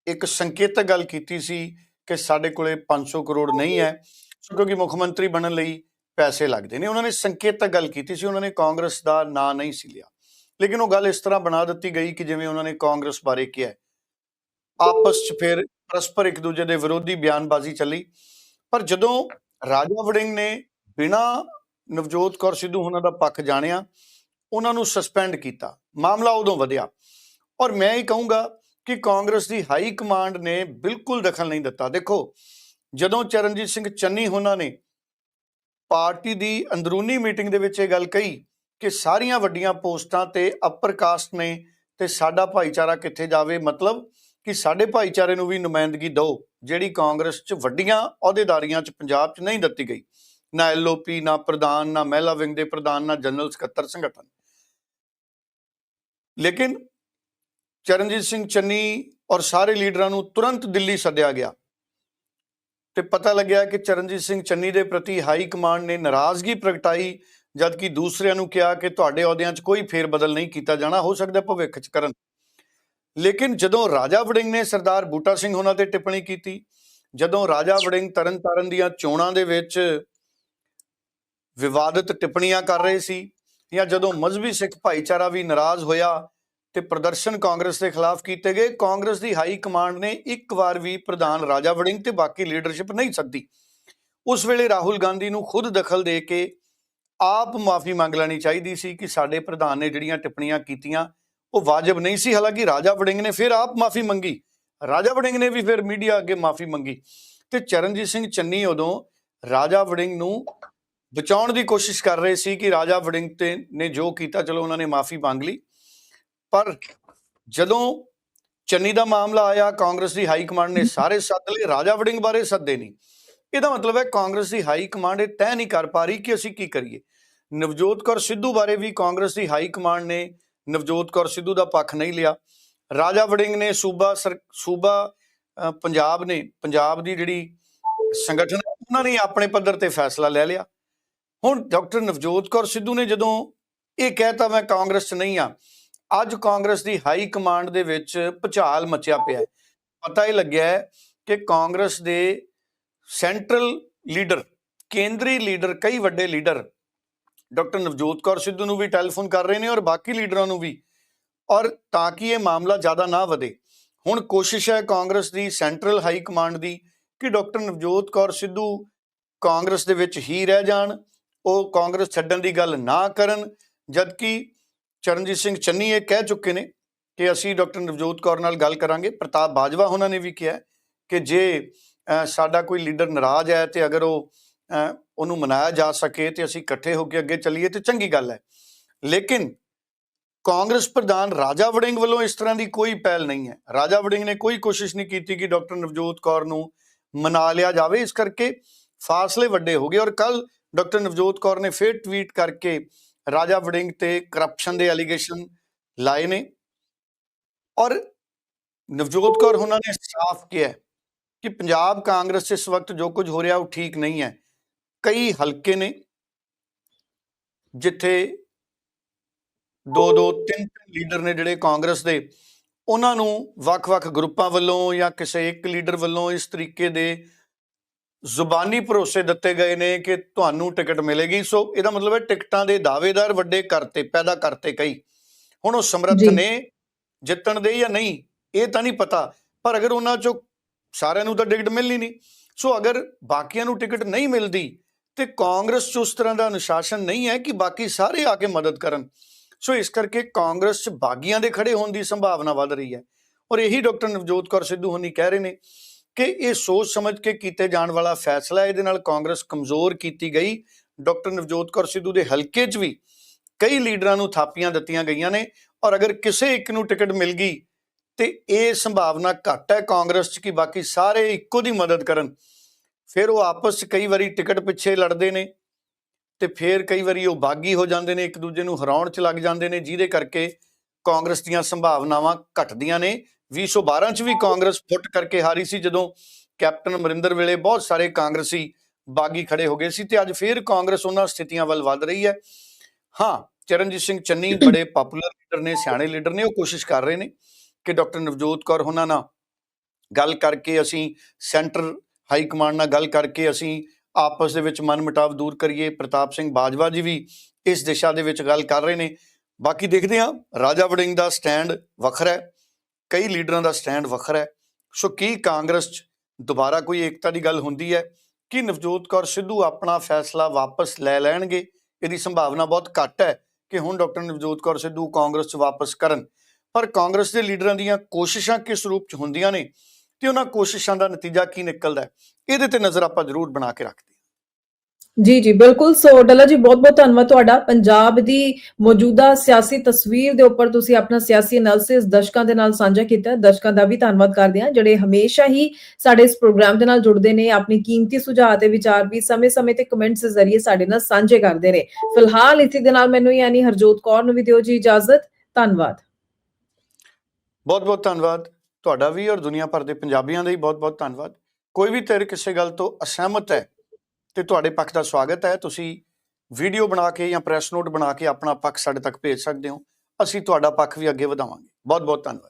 ਇੱਕ ਸੰਕੇਤਕ ਗੱਲ ਕੀਤੀ ਸੀ ਕਿ ਸਾਡੇ ਕੋਲੇ 500 ਕਰੋੜ ਨਹੀਂ ਹੈ ਕਿਉਂਕਿ ਮੁੱਖ ਮੰਤਰੀ ਬਣਨ ਲਈ ਪੈਸੇ ਲੱਗਦੇ ਨੇ। ਉਹਨਾਂ ਨੇ ਸੰਕੇਤਕ ਗੱਲ ਕੀਤੀ ਸੀ। ਉਹਨਾਂ ਨੇ ਕਾਂਗਰਸ ਦਾ ਨਾਂ ਨਹੀਂ ਸੀ ਲਿਆ। ਲੇਕਿਨ ਉਹ ਗੱਲ ਇਸ ਤਰ੍ਹਾਂ ਬਣਾ ਦਿੱਤੀ ਗਈ ਕਿ ਜਿਵੇਂ ਉਹਨਾਂ ਨੇ ਕਾਂਗਰਸ ਬਾਰੇ ਕਿਹਾ ਆਪਸ 'ਚ ਫਿਰ ਪਰਸਪਰ ਇੱਕ ਦੂਜੇ ਦੇ ਵਿਰੋਧੀ ਬਿਆਨਬਾਜ਼ੀ ਚੱਲੀ। ਪਰ ਜਦੋਂ ਰਾਜਾ ਵੜਿੰਗ ਨੇ ਬਿਨਾ ਨਵਜੋਤ ਕੌਰ ਸਿੱਧੂ ਉਹਨਾਂ ਦਾ ਪੱਖ ਜਾਣਿਆ, ਉਹਨਾਂ ਨੂੰ ਸਸਪੈਂਡ ਕੀਤਾ। ਮਾਮਲਾ ਉਦੋਂ ਵਧਿਆ। ਔਰ ਮੈਂ ਇਹ ਕਹੂੰਗਾ ਕਿ ਕਾਂਗਰਸ ਦੀ ਹਾਈ ਕਮਾਂਡ ਨੇ ਬਿਲਕੁਲ ਦਖਲ ਨਹੀਂ ਦਿੱਤਾ। ਦੇਖੋ, ਜਦੋਂ ਚਰਨਜੀਤ ਸਿੰਘ ਚੰਨੀ ਉਹਨਾਂ ਨੇ ਪਾਰਟੀ ਦੀ ਅੰਦਰੂਨੀ ਮੀਟਿੰਗ ਦੇ ਵਿੱਚ ਇਹ ਗੱਲ ਕਹੀ ਕਿ ਸਾਰੀਆਂ ਵੱਡੀਆਂ ਪੋਸਟਾਂ ਤੇ ਅਪਰ ਕਾਸਟ ਨੇ ਤੇ ਸਾਡਾ ਭਾਈਚਾਰਾ ਕਿੱਥੇ ਜਾਵੇ? ਮਤਲਬ ਕਿ ਸਾਡੇ ਭਾਈਚਾਰੇ ਨੂੰ ਵੀ ਨੁਮਾਇੰਦਗੀ ਦਿਓ, ਜਿਹੜੀ ਕਾਂਗਰਸ 'ਚ ਵੱਡੀਆਂ ਅਹੁਦੇਦਾਰੀਆਂ 'ਚ ਪੰਜਾਬ 'ਚ ਨਹੀਂ ਦਿੱਤੀ ਗਈ। ਨਾ ਐਲਓਪੀ ਨਾ ਪ੍ਰਧਾਨ, ਨਾ ਮਹਿਲਾ ਵਿੰਗ ਦੇ ਪ੍ਰਧਾਨ, ਨਾ ਜਨਰਲ ਸਕੱਤਰ ਸੰਗਠਨ। ਲੇਕਿਨ ਚਰਨਜੀਤ ਸਿੰਘ ਚੰਨੀ ਔਰ ਸਾਰੇ ਲੀਡਰਾਂ ਨੂੰ ਤੁਰੰਤ ਦਿੱਲੀ ਸੱਦਿਆ ਗਿਆ। ਤੇ ਪਤਾ ਲੱਗਿਆ ਕਿ ਚਰਨਜੀਤ ਸਿੰਘ ਚੰਨੀ ਦੇ ਪ੍ਰਤੀ ਹਾਈ ਕਮਾਂਡ ਨੇ ਨਾਰਾਜ਼ਗੀ ਪ੍ਰਗਟਾਈ ਜਦਕਿ ਦੂਸਰਿਆਂ ਨੂੰ ਕਿਹਾ ਕਿ ਤੁਹਾਡੇ ਅਹੁਦਿਆਂ 'ਚ ਕੋਈ ਫੇਰ ਬਦਲ ਨਹੀਂ ਕੀਤਾ ਜਾਣਾ, ਹੋ ਸਕਦਾ ਭਵਿੱਖ 'ਚ ਕਰਨ। ਲੇਕਿਨ ਜਦੋਂ ਰਾਜਾ ਵੜਿੰਗ ਨੇ ਸਰਦਾਰ ਬੂਟਾ ਸਿੰਘ ਉਹਨਾਂ ਤੇ ਟਿੱਪਣੀ ਕੀਤੀ, ਜਦੋਂ ਰਾਜਾ ਵੜਿੰਗ ਤਰਨਤਾਰਨ ਦੀਆਂ ਚੋਣਾਂ ਦੇ ਵਿੱਚ ਵਿਵਾਦਤ ਟਿੱਪਣੀਆਂ ਕਰ ਰਹੇ ਸੀ ਜਾਂ ਜਦੋਂ ਮਜ਼ਬੀ ਸਿੱਖ ਭਾਈਚਾਰਾ ਵੀ ਨਾਰਾਜ਼ ਹੋਇਆ ਤੇ ਪ੍ਰਦਰਸ਼ਨ ਕਾਂਗਰਸ ਦੇ ਖਿਲਾਫ ਕੀਤੇ ਗਏ, ਕਾਂਗਰਸ ਦੀ ਹਾਈ ਕਮਾਂਡ ਨੇ ਇੱਕ ਵਾਰ ਵੀ ਪ੍ਰਧਾਨ ਰਾਜਾ ਵੜਿੰਗ ਤੇ ਬਾਕੀ ਲੀਡਰਸ਼ਿਪ ਨਹੀਂ ਸੱਦੀ। ਉਸ ਵੇਲੇ ਰਾਹੁਲ ਗਾਂਧੀ ਨੂੰ ਖੁਦ ਦਖਲ ਦੇ ਕੇ ਆਪ ਮਾਫੀ ਮੰਗ ਲੈਣੀ ਚਾਹੀਦੀ ਸੀ ਕਿ ਸਾਡੇ ਪ੍ਰਧਾਨ ਨੇ ਜਿਹੜੀਆਂ ਟਿੱਪਣੀਆਂ ਕੀਤੀਆਂ, ਉਹ ਵਾਜਬ ਨਹੀਂ ਸੀ। ਹਾਲਾਂਕਿ ਰਾਜਾ ਵੜਿੰਗ ਨੇ ਫਿਰ ਆਪ ਮਾਫੀ ਮੰਗੀ। ਰਾਜਾ ਵੜਿੰਗ ਨੇ ਵੀ ਫਿਰ ਮੀਡੀਆ ਅੱਗੇ ਮਾਫੀ ਮੰਗੀ। ਤੇ ਚਰਨਜੀਤ ਸਿੰਘ ਚੰਨੀ ਉਦੋਂ ਰਾਜਾ ਵੜਿੰਗ ਨੂੰ ਬਚਾਉਣ ਦੀ ਕੋਸ਼ਿਸ਼ ਕਰ ਰਹੇ ਸੀ ਕਿ ਰਾਜਾ ਵੜਿੰਗ ਤੇ ਨੇ ਜੋ ਕੀਤਾ, ਚਲੋ ਉਹਨਾਂ ਨੇ ਮਾਫੀ ਮੰਗ ਲਈ। ਪਰ ਜਦੋਂ ਚੰਨੀ ਦਾ ਮਾਮਲਾ ਆਇਆ, ਕਾਂਗਰਸ ਦੀ ਹਾਈ ਕਮਾਂਡ ਨੇ ਸਾਰੇ ਸੱਦ ਲਏ, ਰਾਜਾ ਵੜਿੰਗ ਬਾਰੇ ਸੱਦੇ ਨਹੀਂ। ਇਹਦਾ ਮਤਲਬ ਹੈ ਕਾਂਗਰਸ ਦੀ ਹਾਈ ਕਮਾਂਡ ਇਹ ਤੈਅ ਨਹੀਂ ਕਰ ਪਾ ਰਹੀ ਕਿ ਅਸੀਂ ਕੀ ਕਰੀਏ। ਨਵਜੋਤ ਕੌਰ ਸਿੱਧੂ ਬਾਰੇ ਵੀ ਕਾਂਗਰਸ ਦੀ ਹਾਈ ਕਮਾਂਡ ਨੇ ਨਵਜੋਤ ਕੌਰ ਸਿੱਧੂ ਦਾ ਪੱਖ ਨਹੀਂ ਲਿਆ। ਰਾਜਾ ਵੜਿੰਗ ਨੇ ਸੂਬਾ ਸਰ- ਸੂਬਾ ਪੰਜਾਬ ਨੇ ਪੰਜਾਬ ਦੀ ਜਿਹੜੀ ਸੰਗਠਨ ਹੈ, ਉਹਨਾਂ ਨੇ ਆਪਣੇ ਪੱਧਰ ਤੇ ਫੈਸਲਾ ਲੈ ਲਿਆ। ਹੁਣ ਡਾਕਟਰ ਨਵਜੋਤ ਕੌਰ ਸਿੱਧੂ ਨੇ ਜਦੋਂ ਇਹ ਕਹਿਤਾ ਮੈਂ ਕਾਂਗਰਸ 'ਚ ਨਹੀਂ ਆ। ਅੱਜ ਕਾਂਗਰਸ ਦੀ ਹਾਈ ਕਮਾਂਡ ਦੇ ਵਿੱਚ ਭੁਚਾਲ ਮਚਿਆ ਪਿਆ ਹੈ। ਪਤਾ ਹੀ ਲੱਗਿਆ ਹੈ ਕਿ ਕਾਂਗਰਸ ਦੇ ਸੈਂਟਰਲ ਲੀਡਰ ਕੇਂਦਰੀ ਲੀਡਰ ਕਈ ਵੱਡੇ ਲੀਡਰ ਡਾਕਟਰ ਨਵਜੋਤ ਕੌਰ ਸਿੱਧੂ ਨੂੰ ਵੀ ਟੈਲੀਫੋਨ ਕਰ ਰਹੇ ਨੇ ਔਰ ਬਾਕੀ ਲੀਡਰਾਂ ਨੂੰ ਵੀ। ਔਰ ਤਾਂ ਕਿ ਇਹ ਮਾਮਲਾ ਜ਼ਿਆਦਾ ਨਾ ਵਧੇ, ਹੁਣ ਕੋਸ਼ਿਸ਼ ਹੈ ਕਾਂਗਰਸ ਦੀ, ਸੈਂਟਰਲ ਹਾਈ ਕਮਾਂਡ ਦੀ, ਕਿ ਡਾਕਟਰ ਨਵਜੋਤ ਕੌਰ ਸਿੱਧੂ ਕਾਂਗਰਸ ਦੇ ਵਿੱਚ ਹੀ ਰਹਿ ਜਾਣ, ਉਹ ਕਾਂਗਰਸ ਛੱਡਣ ਦੀ ਗੱਲ ਨਾ ਕਰਨ, ਜਦਕਿ ਚਰਨਜੀਤ ਸਿੰਘ ਚੰਨੀ ਇਹ ਕਹਿ ਚੁੱਕੇ ਨੇ ਕਿ ਅਸੀਂ ਡਾਕਟਰ ਨਵਜੋਤ ਕੌਰ ਨਾਲ ਗੱਲ ਕਰਾਂਗੇ। ਪ੍ਰਤਾਪ ਬਾਜਵਾ ਉਹਨਾਂ ਨੇ ਵੀ ਕਿਹਾ ਕਿ ਜੇ ਸਾਡਾ ਕੋਈ ਲੀਡਰ ਨਾਰਾਜ਼ ਹੈ ਤੇ ਅਗਰ ਉਹ ਉਹਨੂੰ ਮਨਾਇਆ ਜਾ ਸਕੇ ਤੇ ਅਸੀਂ ਇਕੱਠੇ ਹੋ ਕੇ ਅੱਗੇ ਚੱਲੀਏ ਤੇ ਚੰਗੀ ਗੱਲ ਹੈ। ਲੇਕਿਨ ਕਾਂਗਰਸ ਪ੍ਰਧਾਨ ਰਾਜਾ ਵੜਿੰਗ ਵੱਲੋਂ ਇਸ ਤਰ੍ਹਾਂ ਦੀ ਕੋਈ ਪਹਿਲ ਨਹੀਂ ਹੈ। ਰਾਜਾ ਵੜਿੰਗ ਨੇ ਕੋਈ ਕੋਸ਼ਿਸ਼ ਨਹੀਂ ਕੀਤੀ ਕਿ ਡਾਕਟਰ ਨਵਜੋਤ ਕੌਰ ਨੂੰ ਮਨਾ ਲਿਆ ਜਾਵੇ। ਇਸ ਕਰਕੇ ਫਾਸਲੇ ਵੱਡੇ ਹੋ ਗਏ ਔਰ ਕੱਲ ਡਾਕਟਰ ਨਵਜੋਤ ਕੌਰ ਨੇ ਫਿਰ ਟਵੀਟ ਕਰਕੇ ਰਾਜਾ ਵੜਿੰਗ ਤੇ ਕਰਪਸ਼ਨ ਦੇ ਐਲੀਗੇਸ਼ਨ ਲਾਏ ਨੇ। ਔਰ ਨਵਜੋਤ ਕੌਰ ਉਹਨਾਂ ਨੇ ਸਾਫ਼ ਕਿਹਾ ਕਿ ਪੰਜਾਬ ਕਾਂਗਰਸ ਇਸ ਵਕਤ ਜੋ ਕੁਝ ਹੋ ਰਿਹਾ ਉਹ ਠੀਕ ਨਹੀਂ ਹੈ। ਕਈ ਹਲਕੇ ਨੇ ਜਿੱਥੇ ਦੋ ਦੋ ਤਿੰਨ ਤਿੰਨ ਲੀਡਰ ਨੇ ਜਿਹੜੇ ਕਾਂਗਰਸ ਦੇ। ਉਹਨਾਂ ਨੂੰ ਵੱਖ-ਵੱਖ ਗਰੁੱਪਾਂ ਵੱਲੋਂ ਜਾਂ ਕਿਸੇ ਇੱਕ ਲੀਡਰ ਵੱਲੋਂ ਇਸ ਤਰੀਕੇ ਦੇ ਜ਼ੁਬਾਨੀ ਭਰੋਸੇ ਦਿੱਤੇ ਗਏ ਨੇ ਕਿ ਤੁਹਾਨੂੰ ਟਿਕਟ ਮਿਲੇਗੀ। ਸੋ ਇਹਦਾ ਮਤਲਬ ਹੈ ਟਿਕਟਾਂ ਦੇ ਦਾਅਵੇਦਾਰ ਵੱਡੇ ਕਰਤੇ ਪੈਦਾ ਕਰਤੇ ਕਈ। ਹੁਣ ਉਹ ਸਮਰੱਥ। ਨੇ ਜਿੱਤਣ ਦੇ ਜਾਂ ਨਹੀਂ ਇਹ ਤਾਂ ਨਹੀਂ ਪਤਾ। ਪਰ ਅਗਰ ਉਹਨਾਂ ਚੋਂ ਸਾਰਿਆਂ ਨੂੰ ਤਾਂ ਟਿਕਟ ਮਿਲਣੀ ਨਹੀਂ। ਸੋ ਅਗਰ ਬਾਕੀਆਂ ਨੂੰ ਟਿਕਟ ਨਹੀਂ ਮਿਲਦੀ ਤੇ ਕਾਂਗਰਸ 'ਚ ਉਸ ਤਰ੍ਹਾਂ ਦਾ ਅਨੁਸ਼ਾਸਨ ਨਹੀਂ ਹੈ ਕਿ ਬਾਕੀ ਸਾਰੇ ਆ ਕੇ ਮਦਦ ਕਰਨ। ਸੋ ਇਸ ਕਰਕੇ ਕਾਂਗਰਸ 'ਚ ਬਾਗੀਆਂ ਦੇ ਖੜੇ ਹੋਣ ਦੀ ਸੰਭਾਵਨਾ ਵੱਧ ਰਹੀ ਹੈ। ਔਰ ਇਹੀ ਡਾਕਟਰ ਨਵਜੋਤ ਕੌਰ ਸਿੱਧੂ ਹੁਣੀ ਕਹਿ ਰਹੇ ਨੇ ਕਿ ਇਹ ਸੋਚ ਸਮਝ ਕੇ ਕੀਤੇ ਜਾਣ ਵਾਲਾ ਫੈਸਲਾ ਇਹਦੇ ਨਾਲ ਕਾਂਗਰਸ ਕਮਜ਼ੋਰ ਕੀਤੀ ਗਈ। ਡਾਕਟਰ ਨਵਜੋਤ ਕੌਰ ਸਿੱਧੂ ਦੇ ਹਲਕੇ 'ਚ ਵੀ ਕਈ ਲੀਡਰਾਂ ਨੂੰ ਥਾਪੀਆਂ ਦਿੱਤੀਆਂ ਗਈਆਂ ਨੇ। ਔਰ ਅਗਰ ਕਿਸੇ ਇੱਕ ਨੂੰ ਟਿਕਟ ਮਿਲ ਗਈ ਤੇ ਇਹ ਸੰਭਾਵਨਾ ਘੱਟ ਹੈ ਕਾਂਗਰਸ 'ਚ ਕਿ ਬਾਕੀ ਸਾਰੇ ਇੱਕੋ ਦੀ ਮਦਦ ਕਰਨ। ਫਿਰ ਉਹ ਆਪਸ 'ਚ ਕਈ ਵਾਰੀ ਟਿਕਟ ਪਿੱਛੇ ਲੜਦੇ ਨੇ ਤੇ ਫਿਰ ਕਈ ਵਾਰੀ ਉਹ ਬਾਗੀ ਹੋ ਜਾਂਦੇ ਨੇ ਇੱਕ ਦੂਜੇ ਨੂੰ ਹਰਾਉਣ 'ਚ ਲੱਗ ਜਾਂਦੇ ਨੇ ਜਿਹਦੇ ਕਰਕੇ ਕਾਂਗਰਸ ਦੀਆਂ ਸੰਭਾਵਨਾਵਾਂ ਘਟਦੀਆਂ ਨੇ। 2012 'ਚ ਵੀ ਕਾਂਗਰਸ ਫੁੱਟ ਕਰਕੇ ਹਾਰੀ ਸੀ ਜਦੋਂ ਕੈਪਟਨ ਅਮਰਿੰਦਰ ਵੇਲੇ ਬਹੁਤ ਸਾਰੇ ਕਾਂਗਰਸੀ ਬਾਗੀ ਖੜੇ ਹੋ ਗਏ ਸੀ ਤੇ ਅੱਜ ਫਿਰ ਕਾਂਗਰਸ ਉਹਨਾਂ ਸਥਿਤੀਆਂ ਵੱਲ ਵੱਧ ਰਹੀ ਹੈ। ਹਾਂ ਚਰਨਜੀਤ ਸਿੰਘ ਚੰਨੀ ਬੜੇ ਪਪੂਲਰ ਲੀਡਰ ਨੇ ਸਿਆਣੇ ਲੀਡਰ ਨੇ ਉਹ ਕੋਸ਼ਿਸ਼ ਕਰ ਰਹੇ ਨੇ ਕਿ ਡਾਕਟਰ ਨਵਜੋਤ ਕੌਰ ਉਹਨਾਂ ਨਾਲ ਗੱਲ ਕਰਕੇ ਅਸੀਂ ਸੈਂਟਰ ਹਾਈ ਕਮਾਂਡ ਨਾਲ ਗੱਲ ਕਰਕੇ ਅਸੀਂ ਆਪਸ ਦੇ ਵਿੱਚ ਮਨਮੁਟਾਵ ਦੂਰ ਕਰੀਏ। ਪ੍ਰਤਾਪ ਸਿੰਘ ਬਾਜਵਾ ਜੀ ਵੀ ਇਸ ਦਿਸ਼ਾ ਦੇ ਵਿੱਚ ਗੱਲ ਕਰ ਰਹੇ ਨੇ। ਬਾਕੀ ਦੇਖਦੇ ਹਾਂ, ਰਾਜਾ ਵੜਿੰਗ ਦਾ ਸਟੈਂਡ ਵੱਖਰਾ ਹੈ, ਕਈ ਲੀਡਰਾਂ ਦਾ ਸਟੈਂਡ ਵੱਖਰਾ ਹੈ। ਸੋ ਕੀ ਕਾਂਗਰਸ 'ਚ ਦੁਬਾਰਾ ਕੋਈ ਏਕਤਾ ਦੀ ਗੱਲ ਹੁੰਦੀ ਹੈ? ਕਿ ਨਵਜੋਤ ਕੌਰ ਸਿੱਧੂ ਆਪਣਾ ਫੈਸਲਾ ਵਾਪਸ ਲੈ ਲੈਣਗੇ? ਇਹਦੀ ਸੰਭਾਵਨਾ ਬਹੁਤ ਘੱਟ ਹੈ ਕਿ ਹੁਣ ਡਾਕਟਰ ਨਵਜੋਤ ਕੌਰ ਸਿੱਧੂ ਕਾਂਗਰਸ 'ਚ ਵਾਪਸ ਕਰਨ। ਪਰ ਕਾਂਗਰਸ ਦੇ ਲੀਡਰਾਂ ਦੀਆਂ ਕੋਸ਼ਿਸ਼ਾਂ ਕਿਸ ਰੂਪ 'ਚ ਹੁੰਦੀਆਂ ਨੇ? ਤੇ ਉਹਨਾਂ ਕੋਸ਼ਿਸ਼ਾਂ ਦਾ ਨਤੀਜਾ ਕੀ ਨਿਕਲਦਾ ਹੈ? ਇਹਦੇ ਤੇ ਨਜ਼ਰ ਆਪਾਂ ਜ਼ਰੂਰ ਬਣਾ ਕੇ ਰੱਖਦੇ ਜੀ ਜੀ ਬਿਲਕੁਲ। ਸੋ ਡੱਲਾ ਜੀ ਬਹੁਤ ਬਹੁਤ ਧੰਨਵਾਦ ਤੁਹਾਡਾ। ਪੰਜਾਬ ਦੀ ਮੌਜੂਦਾ ਸਿਆਸੀ ਤਸਵੀਰ ਦੇ ਉੱਪਰ ਤੁਸੀਂ ਆਪਣਾ ਸਿਆਸੀ ਐਨਾਲਿਸਿਸ ਦਰਸ਼ਕਾਂ ਦੇ ਨਾਲ ਸਾਂਝਾ ਕੀਤਾ। ਦਰਸ਼ਕਾਂ ਦਾ ਵੀ ਧੰਨਵਾਦ ਕਰਦੇ ਹਾਂ ਜਿਹੜੇ ਹਮੇਸ਼ਾ ਹੀ ਸਾਡੇ ਇਸ ਪ੍ਰੋਗਰਾਮ ਦੇ ਨਾਲ ਜੁੜਦੇ ਨੇ ਆਪਣੀ ਕੀਮਤੀ ਸੁਝਾਅ ਤੇ ਵਿਚਾਰ ਵੀ ਸਮੇਂ-ਸਮੇਂ ਤੇ ਕਮੈਂਟਸ ਦੇ ਜ਼ਰੀਏ ਸਾਡੇ ਨਾਲ ਸਾਂਝੇ ਕਰਦੇ ਨੇ। ਫਿਲਹਾਲ ਇਸੇ ਦੇ ਨਾਲ ਮੈਨੂੰ ਯਾਨੀ ਹਰਜੋਤ ਕੌਰ ਨੂੰ ਵੀ ਦਿਓ ਜੀ ਇਜਾਜ਼ਤ। ਧੰਨਵਾਦ। ਬਹੁਤ ਬਹੁਤ ਧੰਨਵਾਦ। ਤੁਹਾਡਾ ਵੀ ਔਰ ਦੁਨੀਆ ਭਰ ਦੇ ਪੰਜਾਬੀਆਂ ਦਾ ਵੀ ਬਹੁਤ ਬਹੁਤ ਧੰਨਵਾਦ। ਕੋਈ ਵੀ ਧਿਰ ਕਿਸੇ ਗੱਲ ਤੋਂ ਅਸਹਿਮਤ ਹੈ ਤੇ ਤੁਹਾਡੇ ਪੱਖ ਦਾ ਸਵਾਗਤ ਹੈ, ਤੁਸੀਂ ਵੀਡੀਓ ਬਣਾ ਕੇ ਜਾਂ ਪ੍ਰੈਸ ਨੋਟ ਬਣਾ ਕੇ ਆਪਣਾ ਪੱਖ ਸਾਡੇ ਤੱਕ ਭੇਜ ਸਕਦੇ ਹੋ। ਅਸੀਂ ਤੁਹਾਡਾ ਪੱਖ ਵੀ ਅੱਗੇ ਵਧਾਵਾਂਗੇ। ਬਹੁਤ ਬਹੁਤ ਧੰਨਵਾਦ।